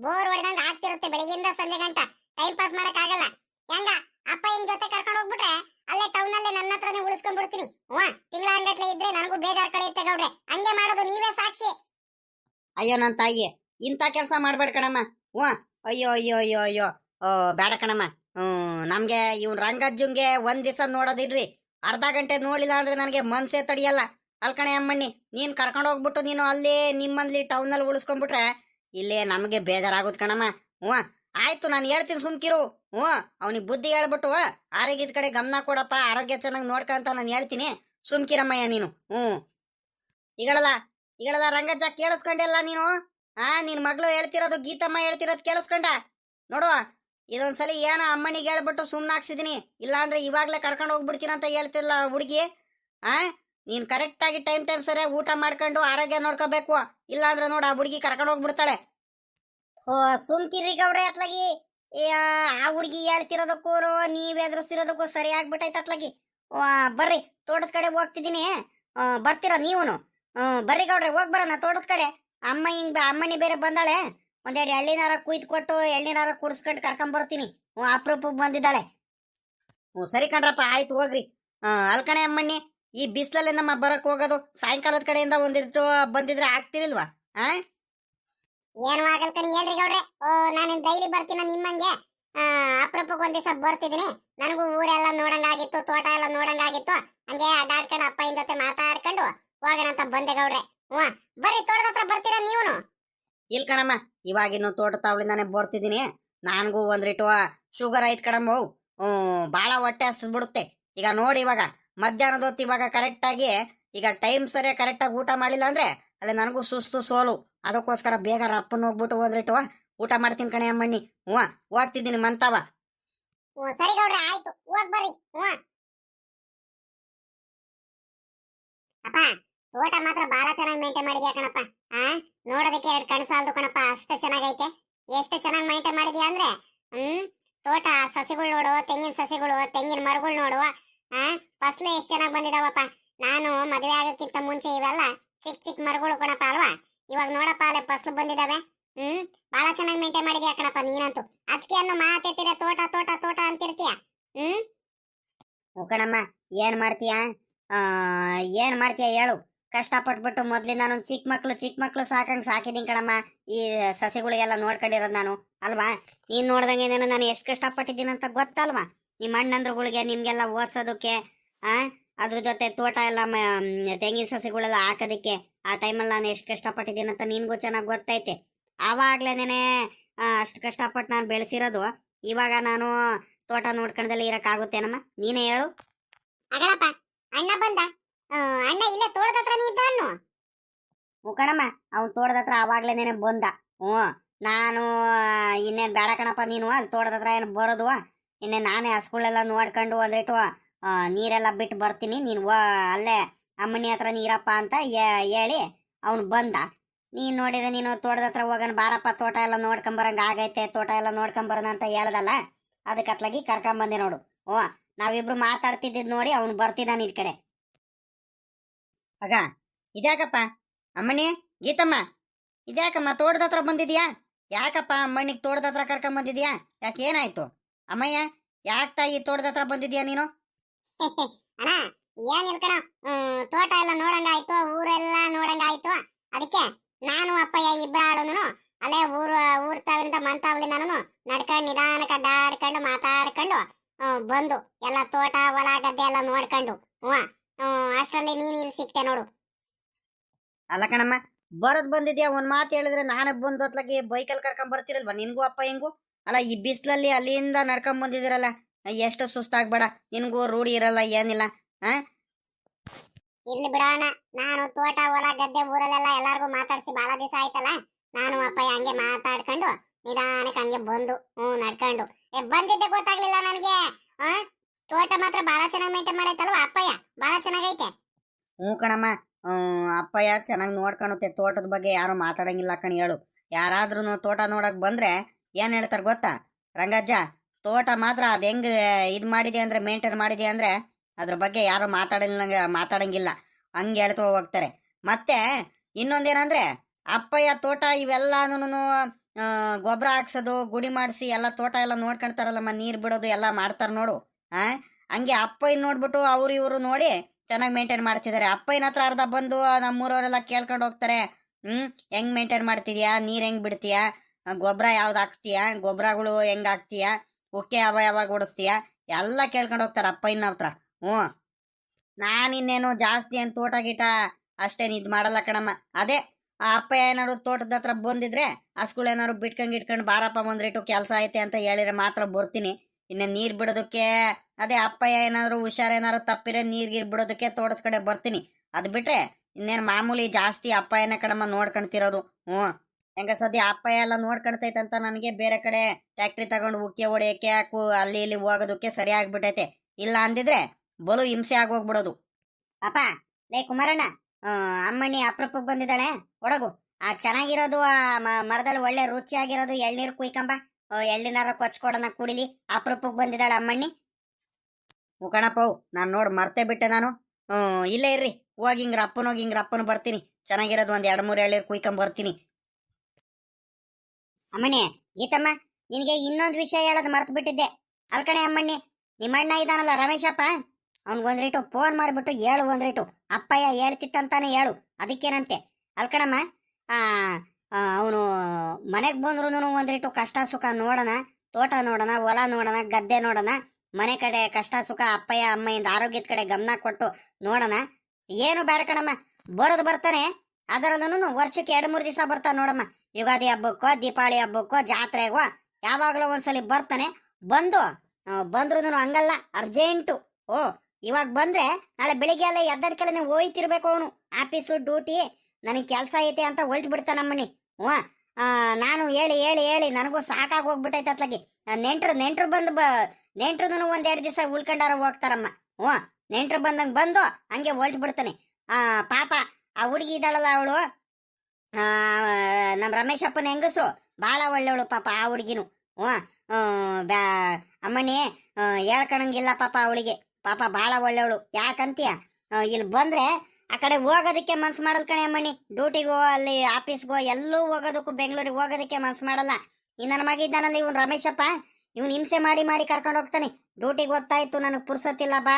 S2: ಬೋರ್ ಹೊಡೆದಂಗ ಆಗ್ತಿರುತ್ತೆ ಬೆಳಿಗ್ಗೆಯಿಂದ ಸಂಜೆ ಗಂಟ ಟೈಮ್ ಪಾಸ್ ಮಾಡಕ್ ಆಗಲ್ಲ ಹೆಂಗ? ಅಪ್ಪ ಹಿಂಗ್ ಜೊತೆ ಕರ್ಕೊಂಡು ಹೋಗ್ಬಿಟ್ರೆ ಅಲ್ಲೇ ಟೌನ್ ಅಲ್ಲೇ ನನ್ನ ಹತ್ರನೇ ಉಳಿಸ್ಕೊಂಡ್ಬಿಡ್ತೀನಿ. ಹ್ಮ್ ತಿಂಗಳ ಅಂಗಟ್ಲೆ ಇದ್ರೆ ನನಗೂ ಬೇಜಾರ್ ಕಳೆಯುತ್ತೆ ಗೌಡ್ರೆ. ಹಂಗೆ ಮಾಡೋದು ನೀವೇ ಸಾಕ್ಷಿ.
S1: ಅಯ್ಯೋ ನನ್ನ ತಾಯಿ, ಇಂಥ ಕೆಲಸ ಮಾಡ್ಬೇಡ ಕಣಮ್ಮ. ಹ್ಞೂ ಅಯ್ಯೋ ಅಯ್ಯೋ ಅಯ್ಯೋ ಅಯ್ಯೋ. ಓ, ಬೇಡ ಕಣಮ್ಮ. ಹ್ಮ್, ನಮ್ಗೆ ಇವ್ನ್ ರಂಗಜ್ಜುಂಗೆ ಒಂದ್ ದಿವಸ ನೋಡೋದಿಡ್ರಿ ಅರ್ಧ ಗಂಟೆ ನೋಡಿಲ್ಲ ಅಂದ್ರೆ ನನಗೆ ಮನ್ಸೇ ತಡಿಯಲ್ಲ. ಅಲ್ಕಣೆ ಅಮ್ಮಣ್ಣಿ, ನೀನ್ ಕರ್ಕೊಂಡು ಹೋಗ್ಬಿಟ್ಟು ನೀನು ಅಲ್ಲಿ ನಿಮ್ಮಲ್ಲಿ ಟೌನಲ್ಲಿ ಉಳಿಸ್ಕೊಂಡ್ಬಿಟ್ರೆ ಇಲ್ಲೇ ನಮಗೆ ಬೇಜಾರಾಗುತ್ತೆ ಕಣಮ್ಮ. ಹ್ಞೂ, ಆಯ್ತು, ನಾನು ಹೇಳ್ತೀನಿ ಸುಮ್ಕಿರು. ಹ್ಞೂ, ಅವನಿಗೆ ಬುದ್ಧಿ ಹೇಳ್ಬಿಟ್ಟು ಆರೋಗ್ಯದ ಕಡೆ ಗಮನ ಕೊಡಪ್ಪ, ಆರೋಗ್ಯ ಚೆನ್ನಾಗಿ ನೋಡ್ಕಂತ ನಾನು ಹೇಳ್ತೀನಿ. ಸುಮ್ಕಿರಮ್ಮಯ್ಯ ನೀನು. ಹ್ಞೂ. ಈಗಳಲ್ಲ ಈಗಳಲ್ಲ ರಂಗಜ್ಜ ಕೇಳಿಸ್ಕೊಂಡೆಲ್ಲ ನೀನು? ಆ, ನಿನ್ ಮಗಳು ಹೇಳ್ತಿರೋದು ಗೀತಮ್ಮ ಹೇಳ್ತಿರೋದು ಕೇಳಿಸ್ಕೊಂಡ? ನೋಡುವ ಇದೊಂದ್ಸಲಿ ಏನೋ ಅಮ್ಮನಿಗೆ ಹೇಳ್ಬಿಟ್ಟು ಸುಮ್ಮನಾಗ್ಸಿದೀನಿ ಇಲ್ಲಾಂದ್ರೆ ಇವಾಗ್ಲೇ ಕರ್ಕೊಂಡು ಹೋಗ್ಬಿಡ್ತೀನಿ ಅಂತ ಹೇಳ್ತಿಲ್ಲ ಹುಡುಗಿ. ಆ ನೀನ್ ಕರೆಕ್ಟ್ ಆಗಿ ಟೈಮ್ ಟೈಮ್ ಸರಿಯಾಗಿ ಊಟ ಮಾಡ್ಕೊಂಡು ಆರೋಗ್ಯ ನೋಡ್ಕೋಬೇಕು. ಇಲ್ಲಾಂದ್ರೆ ನೋಡು ಆ ಹುಡುಗಿ ಕರ್ಕೊಂಡು ಹೋಗ್ಬಿಡ್ತಾಳೆ. ಓ ಸುಮ್ಕಿರಿ ಗೌಡ್ರೆ ಅತ್ಲಾಗಿ. ಆ ಹುಡುಗಿ ಹೇಳ್ತಿರೋದಕ್ಕೂ ನೀವ್ ಎದುರಿಸಿರೋದಕ್ಕೂ ಸರಿ ಆಗ್ಬಿಟ್ಟೈತೆ ಅತ್ಲಗಿ. ಬರ್ರಿ, ತೋಟದ ಕಡೆ ಹೋಗ್ತಿದ್ದೀನಿ. ಬರ್ತೀರ ನೀವು ನೀವುನು ಬರ್ರಿ ಗೌಡ್ರೆ, ಹೋಗ್ ಬರೋಣ ತೋಟದ ಕಡೆ. ಅಮ್ಮ ಹಿಂಗ್ ಅಮ್ಮನಿ ಬೇರೆ ಬಂದಾಳೆ. ಒಂದೆರಡು ಎಳ್ಳಿನಾರ ಕುಯ್ದು ಕೊಟ್ಟು ಎಳ್ಳಿನಾರ ಕುಡಿಸ್ಕೊಂಡು ಕರ್ಕೊಂಡ್ ಬರ್ತೀನಿ. ಅಪ್ರೂಪಕ್ಕೆ ಬಂದಿದ್ದಾಳೆ. ಹ್ಞೂ ಸರಿ ಕಣ್ರಪ್ಪ, ಆಯ್ತು, ಹೋಗ್ರಿ. ಅಲ್ಕಣೆ ಅಮ್ಮಣ್ಣಿ. ಈ ಬಿಸಿಲಲ್ಲಿ ನಮ್ಮ ಬರಕ್ ಹೋಗೋದು ಸಾಯಂಕಾಲದ ಕಡೆಯಿಂದ ಒಂದಿಟ್ಟು ಬಂದಿದ್ರೆ ಆಗ್ತಿರಿಲ್ವಾ ಆ?
S2: ಏನು ಆಗಲ್ ಕಣಿ ಹೇಳ್ರಿ ಗೌಡ್ರೆ? ಓ ನಾನು ಡೈಲಿ ಬರ್ತೀನಿ ನಿಮ್ಮಂಗೆ ಆ, ಅಪರೂಪಕ್ಕೆ ಒಂದ್ ದಿವಸ ಬರ್ತಿದ್ದೀನಿ ನನಗೂ ಊರೆಲ್ಲ ನೋಡಂಗಾಗಿತ್ತು ತೋಟ ಎಲ್ಲ ನೋಡಂಗಾಗಿತ್ತು. ಹಂಗೆ ಅಡ್ಡಾಡ್ಕೊಂಡು ಅಪ್ಪನ ಜೊತೆ ಮಾತಾಡ್ಕೊಂಡು ಹೋಗೋಣ ಅಂತ ಬಂದೆ ಗೌಡ್ರೆ. ಹ್ಞೂ ಬರ್ರಿ ತೋಟದ ಹತ್ರ ಬರ್ತೀರಾ ನೀವುನು?
S1: ಇಲ್ ಕಣಮ್ಮ ಇವಾಗಿನ್ನು ತೋಟ ತಾವಳಿಂದಾನೆ ಬರ್ತಿದ್ದೀನಿ ನನಗೂ ಒಂದ್ರಿಟ್ಟು ಶುಗರ್ ಐತ್ ಕಣಮ್ಮ ಹ್ಞೂ ಭಾಳ ಹೊಟ್ಟೆ ಹಸ್ಬಿಡುತ್ತೆ ಈಗ ನೋಡಿ ಇವಾಗ ಮಧ್ಯಾಹ್ನದ ಹೊತ್ತು ಇವಾಗ ಕರೆಕ್ಟಾಗಿ ಈಗ ಟೈಮ್ ಸರಿಯಾಗಿ ಕರೆಕ್ಟಾಗಿ ಊಟ ಮಾಡಿಲ್ಲ ಅಂದ್ರೆ ಅಲ್ಲಿ ನನಗೂ ಸುಸ್ತು ಸೋಲು. ಅದಕ್ಕೋಸ್ಕರ ಬೇಗ ರಪ್ಪನ್ ಹೋಗ್ಬಿಟ್ಟು ಹೋದ್ರಿಟ್ಟು ಊಟ ಮಾಡ್ತೀನಿ ಕಣೆ ಅಮ್ಮಣ್ಣಿ. ಹ್ಞೂ, ಹೋಗ್ತಿದ್ದೀನಿ ಮಂತವ
S2: ಸರಿ ಗೌಡ್ರೆ, ಆಯ್ತು. ಹೋಗ್ ಬರ್ರಿ. ಹ್ಞೂ. ಅಪ್ಪ, ತೋಟ ಮಾತ್ರ ಬಹಳ ಚೆನ್ನಾಗಿ ಮೇಂಟೈನ್ ಮಾಡಿದ್ಯಾ ಕಣಪ್ಪ? ಆ, ನೋಡೋದಕ್ಕೆ ಎರಡು ಕಣ್ ಸಾಲದು ಕಣಪ್ಪ, ಅಷ್ಟು ಚೆನ್ನಾಗೈತೆ. ಎಷ್ಟು ಚೆನ್ನಾಗಿ ಮೇಂಟೈನ್ ಮಾಡಿದ್ಯಾ ಅಂದ್ರೆ, ಹ್ಮ್, ತೋಟ ಸಸಿಗಳು ನೋಡು, ತೆಂಗಿನ ಸಸಿಗಳು, ತೆಂಗಿನ ಮರಗಳು ನೋಡು ಆ? ಫಸ್ಲು ಎಷ್ಟು ಚೆನ್ನಾಗಿ ಬಂದಿದಾವಪ್ಪ. ನಾನು ಮದುವೆ ಆಗೋಕ್ಕಿಂತ ಮುಂಚೆ ಇವೆಲ್ಲ ಚಿಕ್ಕ ಚಿಕ್ಕ ಮರಗಳು ಕಣಪ್ಪ ಅಲ್ವಾ? ಇವಾಗ ನೋಡಪ್ಪ ಅಲ್ಲೇ ಫಸ್ಲು ಬಂದಿದಾವೆ. ಹ್ಮ್? ಬಹಳ ಚೆನ್ನಾಗಿ ಮೇಂಟೈನ್ ಮಾಡಿದ್ಯಾ ಕಣಪ್ಪ ನೀನಂತೂ. ಅದಕ್ಕೆ ಅನ್ನು ಮಾತೆತ್ತಿರ ತೋಟ ತೋಟ ತೋಟ ಅಂತಿರ್ತೀಯ? ಹ್ಮ್?
S1: ಕಣಮ್ಮ, ಏನ್ ಮಾಡ್ತೀಯ? ಏನ್ ಮಾಡ್ತೀಯ ಹೇಳು. ಕಷ್ಟಪಟ್ಬಿಟ್ಟು ಮೊದ್ಲಿಂದ ನಾನು ಚಿಕ್ಕ ಮಕ್ಳು ಚಿಕ್ಕ ಮಕ್ಳು ಸಾಕಂಗ್ ಸಾಕಿದೀನಿ ಕಣಮ್ಮ. ಈ ಸಸಿಗಳಿಗೆಲ್ಲ ನೋಡ್ಕೊಂಡಿರೋದು ನಾನು, ಅಲ್ವಾ? ನೀನ್ ನೋಡ್ದಂಗೆ ನಾನು ಎಷ್ಟು ಕಷ್ಟಪಟ್ಟಿದ್ದೀನಿ ಅಂತ ಗೊತ್ತಲ್ವಾ? ನಿಮ್ಮ ಅಣ್ಣಂದ್ರುಗಳಿಗೆ ನಿಮ್ಗೆಲ್ಲ ಓದ್ಸೋದಕ್ಕೆ ಆ? ಅದ್ರ ಜೊತೆ ತೋಟ ಎಲ್ಲ ತೆಂಗಿನ ಸಸಿಗಳೆಲ್ಲ ಹಾಕೋದಕ್ಕೆ ಆ ಟೈಮಲ್ಲಿ ನಾನು ಎಷ್ಟು ಕಷ್ಟಪಟ್ಟಿದ್ದೀನಿ ಅಂತ ನಿನ್ಗೂ ಚೆನ್ನಾಗಿ ಗೊತ್ತೈತೆ. ಆವಾಗ್ಲೇನೆ ಅಷ್ಟು ಕಷ್ಟಪಟ್ಟು ನಾನು ಬೆಳೆಸಿರೋದು. ಇವಾಗ ನಾನು ತೋಟ ನೋಡ್ಕೊಂಡಲ್ಲಿ ಇರಕ್ಕಾಗುತ್ತೇನಮ್ಮ? ನೀನೇ ಹೇಳು.
S2: ಅಗಳಪ್ಪ ಅಣ್ಣ ಬಂದ? ಅಣ್ಣ ಇಲ್ಲೇ ತೋಟದ ಹತ್ರ ಅನ್ನು?
S1: ಹ್ಞೂ ಕಣಮ್ಮ ಅವ್ನು ತೋಟದ ಹತ್ರ ಆವಾಗ್ಲೇನೆ ಬಂದ. ಹ್ಞೂ ನಾನು ಇನ್ನೇನು ಬೇಡ ಕಣಪ್ಪ ನೀನು ಅಲ್ಲಿ ತೋಟದ ಹತ್ರ ಏನು ಬರೋದು? ಇನ್ನೇ ನಾನೇ ಹಸುಗಳೆಲ್ಲ ನೋಡ್ಕೊಂಡು ಒಂದಿಟ್ಟು ನೀರೆಲ್ಲ ಬಿಟ್ಟು ಬರ್ತೀನಿ, ನೀನು ಅಲ್ಲೇ ಅಮ್ಮನಿ ಹತ್ರ ನೀರಪ್ಪ ಅಂತ ಹೇಳಿ ಅವನು ಬಂದ. ನೀನು ನೋಡಿದ್ರೆ ನೀನು ತೋಟದ ಹತ್ರ ಹೋಗೋಣ ಬಾರಪ್ಪ, ತೋಟ ಎಲ್ಲ ನೋಡ್ಕೊಂಬರಂಗೆ ಆಗೈತೆ, ತೋಟ ಎಲ್ಲ ನೋಡ್ಕೊಂಬರೋಣ ಅಂತ ಹೇಳ್ದಲ್ಲ, ಅದಕ್ಕೆ ಅತ್ಲಾಗಿ ಕರ್ಕೊಂಬಂದೆ ನೋಡು. ಓ, ನಾವಿಬ್ರು ಮಾತಾಡ್ತಿದ್ದಿದ್ ನೋಡಿ ಅವ್ನು ಬರ್ತಿದ್ದಾನೆ ಈ ಕಡೆ. ಆಗ ಇದ್ಯಾಕಪ್ಪ? ಅಮ್ಮನಿ, ಗೀತಮ್ಮ, ಇದ್ಯಾಕಮ್ಮ, ತೋಟದ ಹತ್ರ ಬಂದಿದ್ಯಾ? ಯಾಕಪ್ಪ ಅಮ್ಮನಿಗೆ ತೋಟದ ಹತ್ರ ಕರ್ಕೊಂಬಂದಿದ್ಯಾ ಯಾಕೆ ಏನಾಯ್ತು? ಅಮ್ಮಯ್ಯ ಯಾಕೆ ತಾಯಿ ತೋಟದ ಹತ್ರ ಬಂದಿದ್ಯಾ ನೀನು?
S2: ಅಣ್ಣ ಏನ್ ಇಲ್ಕಣ ಹ್ಮ್ ತೋಟ ಎಲ್ಲ ನೋಡಂಗಾಯ್ತು ಊರೆಲ್ಲ ನೋಡಂಗಾಯ್ತು. ಅದಕ್ಕೆ ನಾನು ಅಪ್ಪಯ್ಯ ಇಬ್ಬರ ಆಳುನು ಅಲ್ಲೇ ಊರು ಊರ್ ತಾವಿಂದ ಮಂತಾವ್ಲಿಂದನು ನಡ್ಕೊಂಡು ನಿಧಾನಕ್ಕೆ ಅಡ್ಡಾಡ್ಕೊಂಡು ಮಾತಾಡ್ಕೊಂಡು ಬಂದು ಎಲ್ಲ ತೋಟ ಹೊಲ ಗದ್ದೆ ಎಲ್ಲ ನೋಡ್ಕೊಂಡು. ಹ್ಞೂ ಹ್ಮ್ ಅಷ್ಟರಲ್ಲಿ ನೀನ್ ಇಲ್ಲಿ ಸಿಕ್ತೆ ನೋಡು.
S1: ಅಲ್ಲ ಕಣಮ್ಮ ಬರದ್ ಬಂದಿದ್ಯಾ? ಒಂದ್ ಮಾತು ಹೇಳಿದ್ರೆ ನಾನು ಬಂದ್ ಹೊತ್ಲಾಗಿ ಬೈಕಲ್ಲಿ ಕರ್ಕೊಂಡ್ ಬರ್ತಿರಲ್ವಾ? ನಿನ್ಗೂ ಅಪ್ಪ ಹೆಂಗು? ಅಲ್ಲ ಈ ಬಿಸಿಲಲ್ಲಿ ಅಲ್ಲಿಂದ ನಡ್ಕೊಂಡ್ ಬಂದಿದ್ದೀರಲ್ಲ ಎಷ್ಟು ಸುಸ್ತಾಗ್ಬೇಡ ನಿನ್ಗೂ ರೂಢಿ ಇರಲ್ಲ ಏನಿಲ್ಲ
S2: ಇರ್ಲಿ ಬಿಡೋಣ ನಾನು ತೋಟ ಹೊಲ ಗದ್ದೆ ಊರಲ್ಲೆಲ್ಲ ಎಲ್ಲಾರ್ಗು ಮಾತಾಡ್ಸಿ ಬಹಳ ದಿವಸ ಆಯ್ತಲ್ಲ? ನಾನು ಅಪ್ಪಯ್ಯ ಹಂಗೆ ಮಾತಾಡ್ಕೊಂಡು ನಿಧಾನಕ್ಕೆ ಹಂಗೆ ಬಂದು ಹ್ಞೂ ನಡ್ಕೊಂಡು. ಏ ಬಂದಿದ್ದೆ ಗೊತ್ತಾಗ್ಲಿಲ್ಲ ನನಗೆ ಆ? ತೋಟ ಮಾತ್ರ ಬಹಳ ಚೆನ್ನಾಗಿ ಮೇಂಟೈನ್ ಮಾಡೈತಲ್ವ ಅಪ್ಪಯ್ಯ? ಬಹಳ ಚೆನ್ನಾಗೈತೆ?
S1: ಹ್ಞೂ ಕಣಮ್ಮ ಹ್ಮ್, ಅಪ್ಪಯ್ಯ ಚೆನ್ನಾಗಿ ನೋಡ್ಕೊಳುತ್ತೆ ತೋಟದ ಬಗ್ಗೆ ಯಾರು ಮಾತಾಡಂಗಿಲ್ಲ ಕಣಿ ಹೇಳು. ಯಾರಾದ್ರೂ ತೋಟ ನೋಡಕ್ ಬಂದ್ರೆ ಏನ್ ಹೇಳ್ತಾರೆ ಗೊತ್ತಾ? ರಂಗಜ್ಜ, ತೋಟ ಮಾತ್ರ ಅದ್ ಹೆಂಗ್, ಇದ್ ಮಾಡಿದೆ ಅಂದ್ರೆ ಮೇಂಟೈನ್ ಮಾಡಿದೆ ಅಂದ್ರೆ, ಅದ್ರ ಬಗ್ಗೆ ಯಾರು ಮಾತಾಡಂಗ ಮಾತಾಡಂಗಿಲ್ಲ. ಹಂಗೆ ಹೇಳ್ತಾ ಹೋಗ್ತಾರೆ. ಮತ್ತೆ ಇನ್ನೊಂದೇನಂದ್ರೆ, ಅಪ್ಪಯ್ಯ ತೋಟ ಇವೆಲ್ಲಾನು ಗೊಬ್ಬರ ಹಾಕ್ಸೋದು, ಗುಡಿ ಮಾಡಿಸಿ ಎಲ್ಲ ತೋಟ ಎಲ್ಲ ನೋಡ್ಕೊಂತಾರಲ್ಲಮ್ಮ, ನೀರ್ ಬಿಡೋದು ಎಲ್ಲ ಮಾಡ್ತಾರ ನೋಡು, ಆ? ಹಂಗೆ ಅಪ್ಪಯ್ಯ ನೋಡ್ಬಿಟ್ಟು ಅವ್ರು ಇವರು ನೋಡಿ ಚೆನ್ನಾಗಿ ಮೇಂಟೈನ್ ಮಾಡ್ತಿದ್ದಾರೆ ಅಪ್ಪಯ್ಯನ ಹತ್ರ ಅರ್ಧ ಬಂದು ನಮ್ಮೂರವರೆಲ್ಲ ಕೇಳ್ಕೊಂಡು ಹೋಗ್ತಾರೆ. ಹ್ಮ್, ಹೆಂಗ್ ಮೇಂಟೈನ್ ಮಾಡ್ತಿದ್ಯಾ? ನೀರ್ ಹೆಂಗ್ ಬಿಡ್ತೀಯಾ? ಗೊಬ್ಬರ ಯಾವ್ದು ಹಾಕ್ತೀಯಾ? ಗೊಬ್ಬರಗಳು ಹೆಂಗ್ ಹಾಕ್ತೀಯಾ? ಉಕ್ಕೆ ಯಾವ ಯಾವಾಗ ಓಡಿಸ್ತೀಯಾ ಎಲ್ಲ ಕೇಳ್ಕೊಂಡು ಹೋಗ್ತಾರೆ ಅಪ್ಪಯ್ಯನ ಹತ್ರ. ಹ್ಞೂ. ನಾನಿನ್ನೇನು ಜಾಸ್ತಿ ಏನು ತೋಟ ಗೀಟ ಅಷ್ಟೇನು ಇದು ಮಾಡಲ್ಲ ಕಣಮ್ಮ. ಅದೇ, ಆ ಅಪ್ಪ ಏನಾದ್ರು ತೋಟದ ಹತ್ರ ಬಂದಿದ್ರೆ ಹಸ್ಗಳು ಏನಾದ್ರು ಬಿಟ್ಕೊಂಡು ಇಟ್ಕೊಂಡು ಬಾರಪ್ಪ ಬಂದ್ರಿಟ್ಟು ಕೆಲಸ ಐತೆ ಅಂತ ಹೇಳಿದ್ರೆ ಮಾತ್ರ ಬರ್ತೀನಿ. ಇನ್ನು ನೀರು ಬಿಡೋದಕ್ಕೆ, ಅದೇ ಅಪ್ಪ ಏನಾದ್ರು ಹುಷಾರೇನಾದ್ರು ಏನಾದ್ರು ನೀರು ಗೀರು ಬಿಡೋದಕ್ಕೆ ತೋಟದ ಕಡೆ ಬರ್ತೀನಿ. ಅದು ಬಿಟ್ರೆ ಇನ್ನೇನು ಮಾಮೂಲಿ ಜಾಸ್ತಿ ಅಪ್ಪ ಕಡಮ್ಮ ನೋಡ್ಕೊಂತಿರೋದು ಹ್ಞೂ. ಹೆಂಗ ಸದ್ಯ ಅಪ್ಪ ಎಲ್ಲ ನೋಡ್ಕೊಂತೈತಂತ ನನಗೆ ಬೇರೆ ಕಡೆ ಟ್ಯಾಕ್ಟ್ರಿ ತಗೊಂಡು ಉಕ್ಕಿ ಹೊಡೆಯಕ್ಕೆ ಹಾಕು ಅಲ್ಲಿ ಇಲ್ಲಿ ಹೋಗೋದಕ್ಕೆ ಸರಿ ಆಗ್ಬಿಟ್ಟೈತೆ. ಇಲ್ಲ ಅಂದಿದ್ರೆ ಬಲು ಹಿಂಸೆ ಆಗೋಗ್ಬಿಡೋದು. ಅಪ್ಪ, ಲೇ ಕುಮಾರಣ್ಣ ಅಮ್ಮಣ್ಣಿ ಅಪ್ರೂಪಕ್ಕೆ ಬಂದಿದ್ದಾಳೆ ಒಡಗು ಆ, ಚೆನ್ನಾಗಿರೋದು, ಆ ಮರದಲ್ಲಿ ಒಳ್ಳೆ ರುಚಿಯಾಗಿರೋದು ಎಳ್ನೀರು ಕುಯ್ಕಂಬ. ಎಳ್ಳಿನಾರ ಕೊಚ್ಕೊಡೋಣ ಕುಡಿಲಿ. ಅಪ್ರೂಪಕ್ಕೆ ಬಂದಿದ್ದಾಳೆ ಅಮ್ಮಣ್ಣಿ. ಮುಖಣಪ್ಪವು ನಾನು ನೋಡಿ ಮರ್ತೇ ಬಿಟ್ಟೆ ನಾನು. ಇಲ್ಲೇ ಇರ್ರಿ. ಹೋಗಿ ಹಿಂಗ್ರ ಅಪ್ಪನೋಗಿ ಹಿಂಗ್ರ ಅಪ್ಪನ ಬರ್ತೀನಿ. ಚೆನ್ನಾಗಿರೋದು ಒಂದು ಎರಡು ಮೂರು ಎಳ್ನೀರು ಕುಯ್ಕೊಂಡ್ ಬರ್ತೀನಿ. ಅಮ್ಮಣ್ಣಿ ಈತಮ್ಮ ನಿನಗೆ ಇನ್ನೊಂದು ವಿಷಯ ಹೇಳೋದು ಮರ್ತು ಬಿಟ್ಟಿದ್ದೆ. ಅಲ್ಕಣೆ ಅಮ್ಮಣ್ಣಿ, ನಿಮ್ಮಣ್ಣ ಇದಾನಲ್ಲ ರಮೇಶಪ್ಪ? ಅವ್ನಿಗೊಂದ್ರಿಟ್ಟು ಫೋನ್ ಮಾಡಿಬಿಟ್ಟು ಹೇಳು ಒಂದ್ರಿಟ್ಟು ಅಪ್ಪಯ್ಯ ಹೇಳ್ತಿತ್ತಂತಾನೆ ಹೇಳು, ಅದಕ್ಕೇನಂತೆ? ಅಲ್ಕಣಮ್ಮ ಅವನು ಮನೆಗೆ ಬಂದ್ರೂ ಒಂದ್ರಿಟ್ಟು ಕಷ್ಟ ಸುಖ ನೋಡೋಣ, ತೋಟ ನೋಡೋಣ, ಹೊಲ ನೋಡೋಣ, ಗದ್ದೆ ನೋಡೋಣ, ಮನೆ ಕಡೆ ಕಷ್ಟ ಸುಖ ಅಪ್ಪಯ್ಯ ಅಮ್ಮಯಿಂದ ಆರೋಗ್ಯದ ಕಡೆ ಗಮನ ಕೊಟ್ಟು ನೋಡೋಣ. ಏನು ಬೇಡ ಕಣಮ್ಮ, ಬರೋದು ಬರ್ತಾನೆ ಅದರಲ್ಲೂ ವರ್ಷಕ್ಕೆ ಎರಡು ಮೂರು ದಿವಸ ಬರ್ತಾನೆ ನೋಡಮ್ಮ. ಯುಗಾದಿ ಹಬ್ಬಕ್ಕೋ, ದೀಪಾವಳಿ ಹಬ್ಬಕ್ಕೋ, ಜಾತ್ರೆಗೋ, ಯಾವಾಗಲೂ ಒಂದ್ಸಲಿ ಬರ್ತಾನೆ. ಬಂದು ಬಂದ್ರು ಹಂಗಲ್ಲ ಅರ್ಜೆಂಟು ಓ, ಇವಾಗ ಬಂದ್ರೆ ನಾಳೆ ಬೆಳಿಗ್ಗೆ ಎಲ್ಲ ಎದ್ದಡ್ಕಲೆ ಹೋಯ್ತಿರ್ಬೇಕು ಅವನು. ಆಫೀಸು, ಡ್ಯೂಟಿ, ನನಗೆ ಕೆಲಸ ಐತೆ ಅಂತ ಹೊಲ್ಟ್ ಬಿಡ್ತಾನಮ್ಮನಿ ಹ್ಞೂ ನಾನು ಹೇಳಿ ಹೇಳಿ ಹೇಳಿ, ನನಗೂ ಸಾಕಾಗಿ ಹೋಗ್ಬಿಟ್ಟೈತೆ ಅತ್ಲಾಗಿ. ನೆಂಟ್ರು ನೆಂಟ್ರು ಬಂದು ಬ ನೆಂಟ್ರು ಒಂದೆರಡು ದಿವಸ ಉಳ್ಕೊಂಡಾರ ಹೋಗ್ತಾರಮ್ಮ. ಹ್ಞೂ, ನೆಂಟ್ರು ಬಂದಂಗೆ ಬಂದು ಹಂಗೆ ಹೊಲ್ಟ್ ಬಿಡ್ತಾನೆ ಆ, ಪಾಪ, ಆ ಹುಡುಗಿ ಇದ್ದಾಳಲ್ಲ ಅವಳು. ನಮ್ಮ ರಮೇಶಪ್ಪನ ಹೆಂಗಸು ಭಾಳ ಒಳ್ಳೆವಳು ಪಾಪ ಆ ಹುಡುಗಿನು. ಅಮ್ಮನಿ ಹೇಳ್ಕೊಳಂಗಿಲ್ಲ ಪಾಪ ಅವಳಿಗೆ ಪಾಪ ಭಾಳ ಒಳ್ಳೆವಳು. ಯಾಕಂತೀಯ? ಇಲ್ಲಿ ಬಂದ್ರೆ ಆ ಕಡೆ ಹೋಗೋದಕ್ಕೆ ಮನ್ಸು ಮಾಡಲ್ ಕಣೆ ಅಮ್ಮಣ್ಣಿ. ಡ್ಯೂಟಿಗೋ ಅಲ್ಲಿ ಆಫೀಸ್ಗೋ ಎಲ್ಲೂ ಹೋಗೋದಕ್ಕೂ ಬೆಂಗಳೂರಿಗೆ ಹೋಗೋದಕ್ಕೆ ಮನ್ಸು ಮಾಡಲ್ಲ. ಈ ನನ್ನ ಮಗ ಇದ್ದಾನಲ್ಲ ಇವನು ರಮೇಶಪ್ಪ ಇವ್ನು ಹಿಂಸೆ ಮಾಡಿ ಮಾಡಿ ಕರ್ಕೊಂಡು ಹೋಗ್ತಾನೆ. ಡ್ಯೂಟಿಗೆ ಹೋಗ್ತಾ ಇತ್ತು ನನಗೆ ಪುರ್ಸತ್ತಿಲ್ಲ ಬಾ.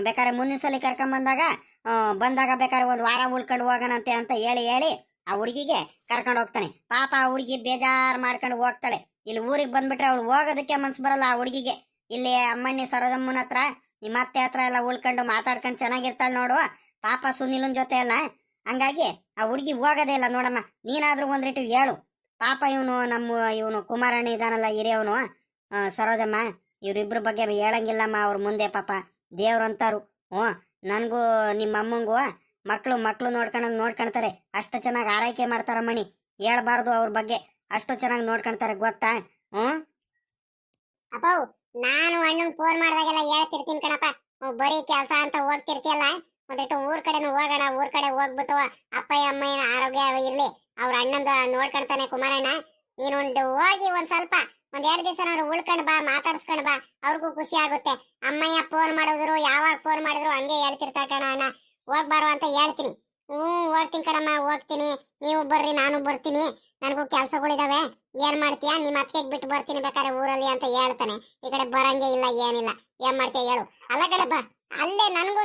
S1: ಬೇಕಾದ್ರೆ ಮುಂದಿನ ಸಲ ಕರ್ಕೊಂಡ್ ಬಂದಾಗ ಆ, ಬಂದಾಗ ಬೇಕಾದ್ರೆ ಒಂದು ವಾರ ಉಳ್ಕೊಂಡು ಹೋಗೋಣಂತೆ ಅಂತ ಹೇಳಿ ಹೇಳಿ ಆ ಹುಡುಗಿಗೆ ಕರ್ಕೊಂಡು ಹೋಗ್ತಾನೆ. ಪಾಪ ಆ ಹುಡುಗಿ ಬೇಜಾರ್ ಮಾಡ್ಕೊಂಡು ಹೋಗ್ತಾಳೆ. ಇಲ್ಲಿ ಊರಿಗೆ ಬಂದ್ಬಿಟ್ರೆ ಅವಳು ಹೋಗೋದಕ್ಕೆ ಮನ್ಸು ಬರಲ್ಲ ಆ ಹುಡುಗಿಗೆ. ಇಲ್ಲಿ ಅಮ್ಮನೇ ಸರೋಜಮ್ಮನ ಹತ್ರ ನಿಮ್ಮ ಅತ್ತೆ ಹತ್ರ ಎಲ್ಲ ಉಳ್ಕೊಂಡು ಮಾತಾಡ್ಕೊಂಡು ಚೆನ್ನಾಗಿರ್ತಾಳೆ ನೋಡು. ಪಾಪ ಸುನಿಲನ್ ಜೊತೆ ಅಲ್ಲ. ಹಂಗಾಗಿ ಆ ಹುಡುಗಿ ಹೋಗೋದೇ ಇಲ್ಲ. ನೋಡಮ್ಮ, ನೀನಾದ್ರೂ ಒಂದ್ರಿಟ್ಟು ಹೇಳು. ಪಾಪ ಇವನು ನಮ್ಮ ಇವನು ಕುಮಾರಣ್ಣ ಇದಾನಲ್ಲ, ಹಿರಿಯವನು. ಸರೋಜಮ್ಮ, ಇವ್ರಿಬ್ರ ಬಗ್ಗೆ ಹೇಳಂಗಿಲ್ಲಮ್ಮ ಅವ್ರ ಮುಂದೆ ಪಾಪ. ದೇವ್ರಂತಾರು. ಹ್ಞೂ, ನನಗೂ ನಿಮ್ಮ ಅಮ್ಮಂಗೂ ಮಕ್ಕಳು ಮಕ್ಕಳು ನೋಡ್ಕೊಂಡಂಗೆ ನೋಡ್ಕೊಳ್ತಾರೆ ಅಷ್ಟು ಚೆನ್ನಾಗಿ ಆರೈಕೆ ಮಾಡ್ತಾರ ಮಣಿ. ಹೇಳ್ಬಾರ್ದು ಅವ್ರ ಬಗ್ಗೆ. ಅಷ್ಟು ಚೆನ್ನಾಗಿ ನೋಡ್ಕೊಳ್ತಾರೆ ಗೊತ್ತಾ? ಹ್ಞೂ?
S2: ಅಪ್ಪ, ನಾನು ಅಣ್ಣನ್ ಫೋನ್ ಮಾಡಿದಾಗೆಲ್ಲ ಹೇಳ್ತಿರ್ತೀನಿ ಕಣಪ್ಪ. ಬರೀ ಕೆಲಸ ಅಂತ ಹೋಗ್ತಿರ್ತೀಯಲ್ಲ? ಒಂದಿಟ್ಟು ಊರ್ ಕಡೆನು ಹೋಗೋಣ, ಊರ್ ಕಡೆ ಹೋಗ್ಬಿಟ್ಟು ಅಪ್ಪಯ್ಯ ಅಮ್ಮನ ಆರೋಗ್ಯ ಇರ್ಲಿ. ಅವ್ರ ಅಣ್ಣಂದ ನೋಡ್ಕೊಂತಾನೆ ಕುಮಾರಣ್ಣ. ನೀನೊಂದು ಹೋಗಿ ಒಂದ್ ಸ್ವಲ್ಪ, ಒಂದ್ ಎರಡು ದಿವಸ ನಾನು ಉಳ್ಕೊಂಡ್ ಬಾ, ಮಾತಾಡ್ಸ್ಕೊಂಡ್ ಬಾ. ಅವ್ರಿಗೂ ಖುಷಿ ಆಗುತ್ತೆ. ಅಮ್ಮಯ್ಯ ಫೋನ್ ಮಾಡಿದ್ರು, ಯಾವಾಗ ಫೋನ್ ಮಾಡಿದ್ರು ಹಂಗೆ ಹೇಳ್ತಿರ್ತಾ ಕಣ ಅಣ್ಣ ಹೋಗ್ಬಾರು ಅಂತ ಹೇಳ್ತೀನಿ. ಹ್ಞೂ ಹೋಗ್ತೀನಿ ಕಣಮ್ಮ, ಹೋಗ್ತೀನಿ. ನೀವು ಬರ್ರಿ, ನಾನು ಬರ್ತೀನಿ. ನನಗೂ ಕೆಲಸಗಳಿದಾವೆ. ಏನ್ ಮಾಡ್ತೀಯಾ? ನಿಮ್ಮ ಅತ್ತಿಗೆ ಬಿಟ್ಟು ಬರ್ತೀನಿ ಬೇಕಾದ್ರೆ ಊರಲ್ಲಿ ಅಂತ ಹೇಳ್ತಾನೆ. ಈ ಕಡೆ ಬರಂಗೆ ಇಲ್ಲ, ಏನಿಲ್ಲ. ಏನ್ ಮಾಡ್ತೀಯ ಹೇಳು. ಅಲ್ಲ ಕಣಪ್ಪ, ಅಲ್ಲೇ ನನಗೂ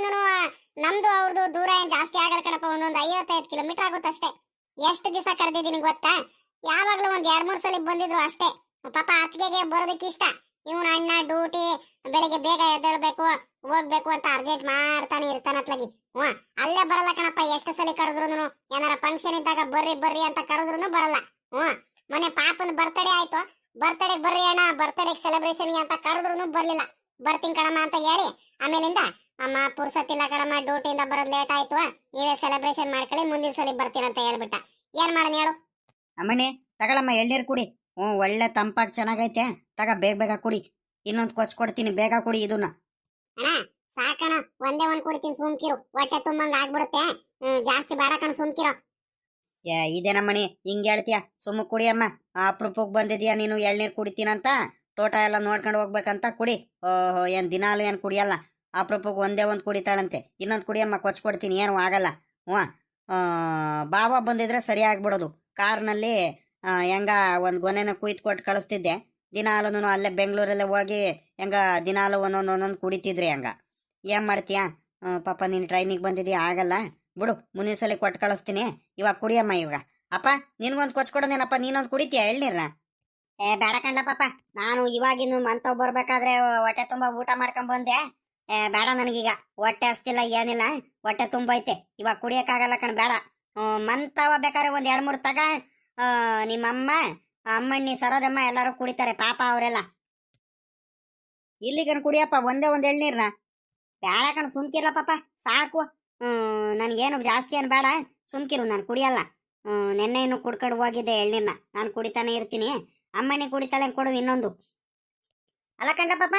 S2: ನಮ್ದು ಅವ್ರದ್ದು ದೂರ ಏನು ಜಾಸ್ತಿ ಆಗಲ್ಲ ಕಣಪ್ಪ. ಒಂದೊಂದು ಐವತ್ತೈದು ಕಿಲೋಮೀಟರ್ ಆಗುತ್ತೆ ಅಷ್ಟೇ. ಎಷ್ಟು ದಿವಸ ಕರೆದಿದ್ದೀನಿ ಗೊತ್ತಾ? ಯಾವಾಗಲೂ ಒಂದು ಎರಡು, ಮೂರು ಸಲ ಬಂದಿದ್ರು ಅಷ್ಟೇ. ಪಾಪ ಅತ್ತಿಗೆಗೆ ಬರೋದಕ್ಕೆ ಇಷ್ಟ. ಇವನ ಅಣ್ಣ, ಡ್ಯೂಟಿ, ಬೆಳಿಗ್ಗೆ ಬೇಗ ಎದ್ದೇಳ್ಬೇಕು. ಹೋಗ್ಬೇಕು ಅಂತ ಅರ್ಜೆಂಟ್ ಮಾಡ್ತಾನೆ ಇರ್ತಾನ ಅತ್ಲಾಗಿ. ಹ್ಞೂ, ಅಲ್ಲೇ ಬರಲ್ಲ ಕಣಪ್ಪ, ಎಷ್ಟು ಸಲ ಕರೆದ್ರು ಏನಾರ ಫಂಕ್ಷನ್ ಇದ್ದಾಗ ಬರ್ರಿ ಬರ್ರಿ ಅಂತ ಕರೆದ್ರು ಬರಲ್ಲ. ಹ್ಞೂ ಮನೆ ಪಾಪನ ಬರ್ತಡೇ ಆಯ್ತು. ಬರ್ತಡೇ ಬರ್ರಿ ಅಣ್ಣ ಬರ್ತಡೇ ಸೆಲೆಬ್ರೇಷನ್ ಅಂತ ಕರೆದ್ರು ಬರ್ಲಿಲ್ಲ. ಬರ್ತೀನಿ ಕಣಮ್ಮ ಅಂತ ಹೇಳಿ, ಆಮೇಲಿಂದ, ಅಮ್ಮ ಪುರ್ಸತ್ತಿಲ್ಲ ಕಣಮ್ಮ ಡ್ಯೂಟಿಯಿಂದ ಬರೋದ್ ಲೇಟ್ ಆಯ್ತು. ನೀವೇ ಸೆಲೆಬ್ರೇಷನ್ ಮಾಡ್ಕೊಳ್ಳಿ, ಮುಂದಿನ ಸಲ ಬರ್ತೀನಿ ಅಂತ ಹೇಳ್ಬಿಟ್ಟ. ಏನ್ ಮಾಡೋಣ ಹೇಳು?
S1: ಅಮ್ಮಣ್ಣಿ ತಗೊಳಮ್ಮ, ಎಳ್ನೀರು ಕುಡಿ. ಹ್ಞೂ, ಒಳ್ಳೆ ತಂಪಾಗಿ ಚೆನ್ನಾಗೈತೆ. ತಗ, ಬೇಗ ಬೇಗ ಕುಡಿ. ಇನ್ನೊಂದು ಕೊಚ್ ಕೊಡ್ತೀನಿ ಬೇಗ ಕುಡಿ ಇದನ್ನ.
S2: ಅಣ್ಣ ಸಾಕಣ. ಒಂದೇ ಒಂದ್ ಕುಡಿತೀನಿ ಸುಮ್ಕಿರು. ಹೊಟ್ಟೆ ತುಂಬಂಗ್ ಆಗ್ಬಿಡುತ್ತೆ. ಜಾಸ್ತಿ ಬೇಡ ಕಣ ಸುಮ್ಕಿರು.
S1: ಏ ಇದೇನಮ್ಮಣಿ ಹಿಂಗೆ ಹೇಳ್ತೀಯ? ಸುಮ್ಮ ಕುಡಿಯಮ್ಮ ಅಪ್ರೂಪಕ್ಕೆ ಬಂದಿದ್ಯಾ ನೀನು? ಎಳ್ನೀರ್ ಕುಡಿತೀನಂತ? ತೋಟ ಎಲ್ಲ ನೋಡ್ಕೊಂಡು ಹೋಗ್ಬೇಕಂತ ಕುಡಿ. ಓಹೋ, ಏನ್ ದಿನಾಲು ಏನ್ ಕುಡಿಯಲ್ಲ. ಅಪ್ರೂಪಕ್ಕೆ ಒಂದೇ ಒಂದ್ ಕುಡಿತಾಳಂತೆ. ಇನ್ನೊಂದು ಕುಡಿಯಮ್ಮ ಕೊಚ್ಚ ಕೊಡ್ತೀನಿ. ಏನು ಆಗಲ್ಲ. ಹ್ಞೂ ಬಾಬಾ ಬಂದಿದ್ರೆ ಸರಿ ಆಗ್ಬಿಡೋದು. ಕಾರ್ನಲ್ಲಿ ಹೆಂಗ ಒಂದು ಗೊನೆನ ಕುಯ್ದು ಕೊಟ್ಟು ಕಳಿಸ್ತಿದ್ದೆ. ದಿನಾಲು ಅಲ್ಲೇ ಬೆಂಗಳೂರಲ್ಲೇ ಹೋಗಿ ಹೆಂಗ ದಿನಾಲು ಒಂದೊಂದು ಒಂದೊಂದು ಕುಡಿತಿದ್ರಿ ಹಂಗ. ಏನು ಮಾಡ್ತೀಯ? ಪಾಪ ನೀನು ಟ್ರೈನಿಗೆ ಬಂದಿದ್ದೀಯ ಆಗಲ್ಲ. ಬಿಡು, ಮುಂದಿನ ಸಲ ಕೊಟ್ಟು ಕಳಿಸ್ತೀನಿ. ಇವಾಗ ಕುಡಿಯಮ್ಮ ಇವಾಗ. ಅಪ್ಪ, ನಿನ್ಗೊಂದು ಕೊಚ್ ಕೊಡೋದೇನಪ್ಪ ನೀನೊಂದು ಕುಡಿತೀಯ? ಎಳ್ನೀರ್ನ ಏ, ಬೇಡ ಕಣ್ಲ ಪಾಪ. ನಾನು ಇವಾಗಿನ್ನು ಮಂತವ್ ಬರ್ಬೇಕಾದ್ರೆ ಹೊಟ್ಟೆ ತುಂಬಾ ಊಟ ಮಾಡ್ಕೊಂಡ್ ಬಂದೆ. ಏ, ಬೇಡ ನನಗೀಗ. ಹೊಟ್ಟೆ ಹಸ್ತಿಲ್ಲ, ಏನಿಲ್ಲ. ಹೊಟ್ಟೆ ತುಂಬೈತೆ ಇವಾಗ ಕುಡಿಯೋಕ್ಕಾಗಲ್ಲ ಕಣ್, ಬೇಡ. ಮಂತವ ಬೇಕಾದ್ರೆ ಒಂದು ಎರಡು ಮೂರು ತಗ. ನಿಮ್ಮಮ್ಮ ಅಮ್ಮಣ್ಣಿ ಸರೋದಮ್ಮ ಎಲ್ಲರೂ ಕುಡಿತಾರೆ, ಪಾಪ ಅವರೆಲ್ಲ. ಇಲ್ಲಿ ಕಣ್ ಕುಡಿಯಪ್ಪ, ಒಂದೇ ಒಂದ್ ಎಳ್ನೀರ್ನ? ಬೇಡ ಕಣ್, ಸುಮ್ಕಿರ್ಲ ಪಾಪ, ಸಾಕು. ಹ್ಮ್, ನನ್ಗೇನು ಜಾಸ್ತಿ ಏನು ಬೇಡ, ಸುಮ್ಕಿರು, ನಾನು ಕುಡಿಯಲ್ಲ. ಹ್ಮ್ ನೆನ್ನೆಯನ್ನು ಕುಡ್ಕೊಂಡು ಹೋಗಿದ್ದೆ ಎಳ್ನೀರ್ನ. ನಾನು ಕುಡಿತಾನೆ ಇರ್ತೀನಿ. ಅಮ್ಮಣ್ಣಿ ಕುಡಿತಾಳೆ ಕೊಡು ಇನ್ನೊಂದು. ಅಲ್ಲ ಕಂಡ ಪಾಪ,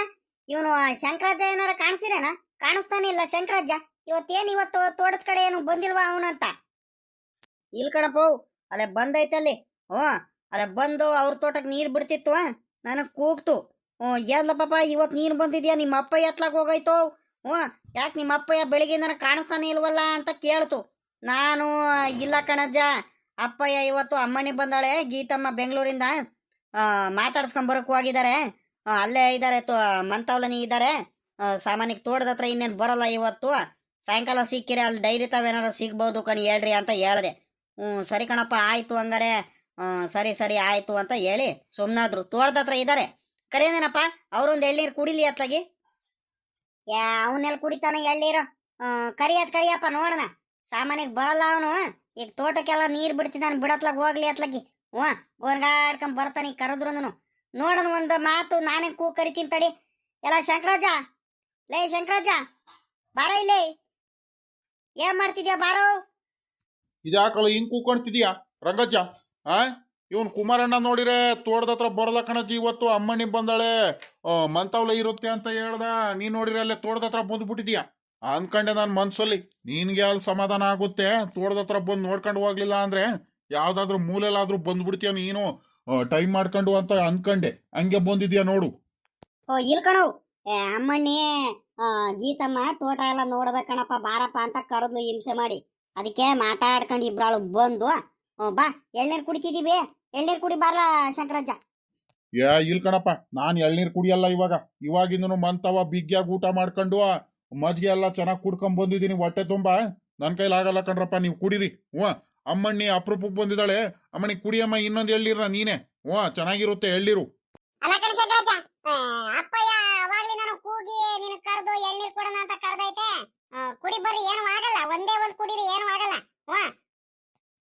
S1: ಇವನು ಶಂಕರಾಜ ಏನಾರ ಕಾಣಿಸಿರೇನ ಕಾಣಿಸ್ತಾನೆ ಇಲ್ಲ ಶಂಕರಾಜ ಇವತ್ತೇನು ಇವತ್ತು ತೋಟದ ಕಡೆ ಏನು ಬಂದಿಲ್ವಾ ಅವನಂತ? ಇಲ್ ಕಣಪ್ಪ, ಅಲ್ಲೇ ಬಂದೈತಲ್ಲಿ. ಹ್ಞೂ ಅಲ್ಲೇ ಬಂದು ಅವ್ರ ತೋಟಕ್ಕೆ ನೀರು ಬಿಡ್ತಿತ್ತು ನನಗೆ ಕೂಗ್ತು. ಹ್ಞೂ ಎಲ್ಲ ಪಾಪ ಇವತ್ತು ನೀರು ಬಂದಿದ್ಯಾ? ನಿಮ್ಮ ಅಪ್ಪ ಎತ್ಲಾಕ್ ಹೋಗೈತೋ? ಹ್ಞೂ, ಯಾಕೆ ನಿಮ್ಮ ಅಪ್ಪಯ್ಯ ಬೆಳಿಗ್ಗೆ ನನಗೆ ಕಾಣಿಸ್ತಾನೆ ಇಲ್ವಲ್ಲ ಅಂತ ಕೇಳ್ತು. ನಾನು, ಇಲ್ಲ ಕಣಜ್ಜ, ಅಪ್ಪಯ್ಯ ಇವತ್ತು ಅಮ್ಮನಿ ಬಂದಾಳೆ, ಗೀತಮ್ಮ ಬೆಂಗಳೂರಿಂದ ಮಾತಾಡ್ಸ್ಕೊಂಡ್ ಬರಕ್ ಹೋಗಿದ್ದಾರೆ ಅಲ್ಲೇ ಇದ್ದಾರೆ ಮಂತವಲನಿ ಇದ್ದಾರೆ ಸಾಮಾನ್ಯಕ್ಕೆ ತೋಟದ ಹತ್ರ ಇನ್ನೇನು ಬರಲ್ಲ ಇವತ್ತು. ಸಾಯಂಕಾಲ ಸಿಕ್ಕಿರೆ ಅಲ್ಲಿ ಡೈರಿ ತಾವೇನಾರು ಸಿಗ್ಬೋದು ಕಣಿ ಹೇಳ್ರಿ ಅಂತ ಹೇಳ್ದೆ. ಹ್ಞೂ, ಸರಿ ಕಣಪ್ಪ, ಆಯ್ತು ಹಂಗಾರೆ. ಸರಿ ಸರಿ, ಆಯ್ತು ಅಂತ ಹೇಳಿ ಸುಮ್ಮನಾದ್ರು ತೋಟದ ಇದಾರೆ. ಇದ್ದಾರೆ ಕರೆಯೇನೇನಪ್ಪ ಅವ್ರೊಂದು ಎಳ್ನೀರು ಕುಡಿಲಿ ಅತ್ಲಾಗಿ. ಯಾ ಕುಡಿತಾನ ಕುಡಿತಾನೆ ಎಳ್ಳೀರು ಕರಿಯತ್ ಕರಿಯಪ್ಪ, ನೋಡೋಣ. ಸಾಮಾನ್ಯಕ್ಕೆ ಬರಲ್ಲ ಅವನು. ಈಗ ತೋಟಕ್ಕೆಲ್ಲ ನೀರ್ ಬಿಡ್ತಿದ್ದಾನೆ, ಬಿಡತ್ಲಾಗ ಹೋಗ್ಲಿ ಅತ್ಲಾಗಿ. ಹ್ಞೂ ಗೋನ್ಗಾಡ್ಕೊಂಡ್ ಬರ್ತಾನೆ ಕರೆದ್ರು ನೋಡೋಣ ಒಂದು ಮಾತು ನಾನೇ ಕೂ ಕರಿತೀನಿ ತಡಿ. ಎಲ್ಲ ಶಂಕರಾಜ? ಲೇ, ಶಂಕರಾಜ! ಬಾರ ಇಲ್ಲೇ. ಏನ್ ಮಾಡ್ತಿದ್ಯಾ ಬಾರೋ?
S3: ಇದ್ಯಾಕಲ್ಲ ಹಿಂಗ್ ಕೂಕೊಂತಿದ್ಯಾ ರಂಗಜ್ಜ? ಆ? ಇವನ್ ಕುಮಾರಣ್ಣ ನೋಡಿರೆ ತೋಟದತ್ರ ಬರಲ್ಲ ಕಣಜ್ಜಿ, ಇವತ್ತು ಅಮ್ಮಣ್ಣಿ ಬಂದಾಳೆ. ಮಂತವ್ಲೆ ಇರುತ್ತೆ ಅಂತ ಹೇಳ್ದ. ನೀನ್ ನೋಡಿರೆ, ಅಲ್ಲೇ ತೋಟದ ಹತ್ರ ಬಂದ್ಬಿಟ್ಟಿದ್ಯಾ? ಅನ್ಕಂಡೆ ನಾನು ಮನ್ಸಲ್ಲಿ. ನಿನ್ಗೆ ಅಲ್ಲಿ ಸಮಾಧಾನ ಆಗುತ್ತೆ. ತೋಟದತ್ರ ಬಂದು ನೋಡ್ಕೊಂಡು ಹೋಗ್ಲಿಲ್ಲ ಅಂದ್ರೆ ಯಾವ್ದಾದ್ರು ಮೂಲೆಲಾದ್ರೂ ಬಂದ್ಬಿಡ್ತೀಯ ನೀನು? ಟೈಮ್ ಮಾಡ್ಕೊಂಡು ಅಂತ ಅನ್ಕಂಡೆ. ಹಂಗೆ ಬಂದಿದ್ಯಾ ನೋಡು.
S1: ಓ, ಇಲ್ ಕಣೋ. ಅಮ್ಮಣ್ಣಿ ಗೀತಮ್ಮ, ತೋಟ ಎಲ್ಲ ನೋಡ್ಬೇಕಣಪ್ಪ, ಬಾರಪ್ಪ ಅಂತ ಕರೆದು ಹಿಂಸೆ ಮಾಡಿ. ಅದಕ್ಕೆ ಮಾತಾಡ್ಕೊಂಡು ಇಬ್ರಾಳು ಬಂದು ಬಾ. ಎಳ್ನೀರು ಕುಡಿತಿದೀವಿ ಎಳ್ನೀರು ಕುಡಿ ಬಾರ ಶಂಕರಾಜ
S3: ಏ ಇಲ್ ಕಣಪ್ಪ. ನಾನ್ ಎಳ್ನೀರ್ ಕುಡಿಯಲ್ಲ ಇವಾಗ. ಇವಾಗಿಂದನು ಮಂತವ ಬಿಗ್ಯಾಗ ಊಟ ಮಾಡ್ಕೊಂಡು ಮಜ್ಗೆ ಎಲ್ಲ ಚೆನ್ನಾಗಿ ಕುಡ್ಕೊಂಡ್ ಬಂದಿದ್ದೀನಿ ಹೊಟ್ಟೆ ತುಂಬಾ. ನನ್ ಕೈಲಾಗಲ್ಲ ಕಣ್ರಪ್ಪ ನೀವು ಕುಡೀರಿ. ಹ್ಞೂ ಅಮ್ಮಣ್ಣಿ ಅಪ್ರೂಪಕ್ಕೆ ಬಂದಿದ್ದಾಳೆ. ಅಮ್ಮಣ್ಣಿ ಕುಡಿಯಮ್ಮ ಇನ್ನೊಂದು ಎಳ್ನೀರ ನೀನೆ. ಹ್ಞೂ ಚೆನ್ನಾಗಿರುತ್ತೆ ಎಳ್ನೀರು.
S2: ಅಲ್ಲ ಕಣ ಅಪ್ಪಯ್ಯ ಕೂಗಿ ನಿನ್ ಕರೆದು ಎಳ್ನೀರ್ ಕೊಡೋಣ ಅಂತ ಕರೆದೈತೆ. ಕುಡಿ ಬರ್ರಿ ಏನು ಆಗಲ್ಲ. ಒಂದೇ ಒಂದ್ ಕುಡಿರಿ ಏನು ಆಗಲ್ಲ. ಹ್ಞೂ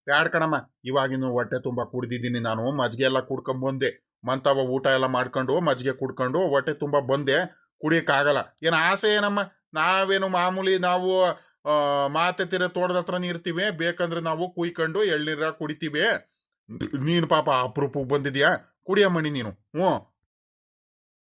S3: ಬ್ಯಾಡ್ ಕಣಮ್ಮ? ಇವಾಗಿನ ಹೊಟ್ಟೆ ತುಂಬಾ ಕುಡ್ದಿದ್ದೀನಿ ನಾನು. ಮಜ್ಜಿಗೆ ಎಲ್ಲ ಕುಡ್ಕೊಂಡ್ ಬಂದೆ. ಮಂತವ ಊಟ ಎಲ್ಲ ಮಾಡ್ಕೊಂಡು ಮಜ್ಜಿಗೆ ಕುಡ್ಕೊಂಡು ಹೊಟ್ಟೆ ತುಂಬಾ ಬಂದೆ. ಕುಡಿಯೋಕ್ಕಾಗಲ್ಲ ಏನು ಆಸೆ ಏನಮ್ಮ? ನಾವೇನು ಮಾಮೂಲಿ ನಾವು ಮಾತೆ ಮಾತೆತ್ತಿರ ತೋಟದ ಹತ್ರನೇ ಇರ್ತೀವಿ. ಬೇಕಂದ್ರೆ ನಾವು ಕುಯ್ಕೊಂಡು ಎಳ್ನೀರ ಕುಡಿತೀವಿ. ನೀನು ಪಾಪ ಅಪರೂಪಕ್ಕೆ ಬಂದಿದ್ಯಾ? ಕುಡಿಯಮ್ಮಣಿ ನೀನು. ಹ್ಞೂ.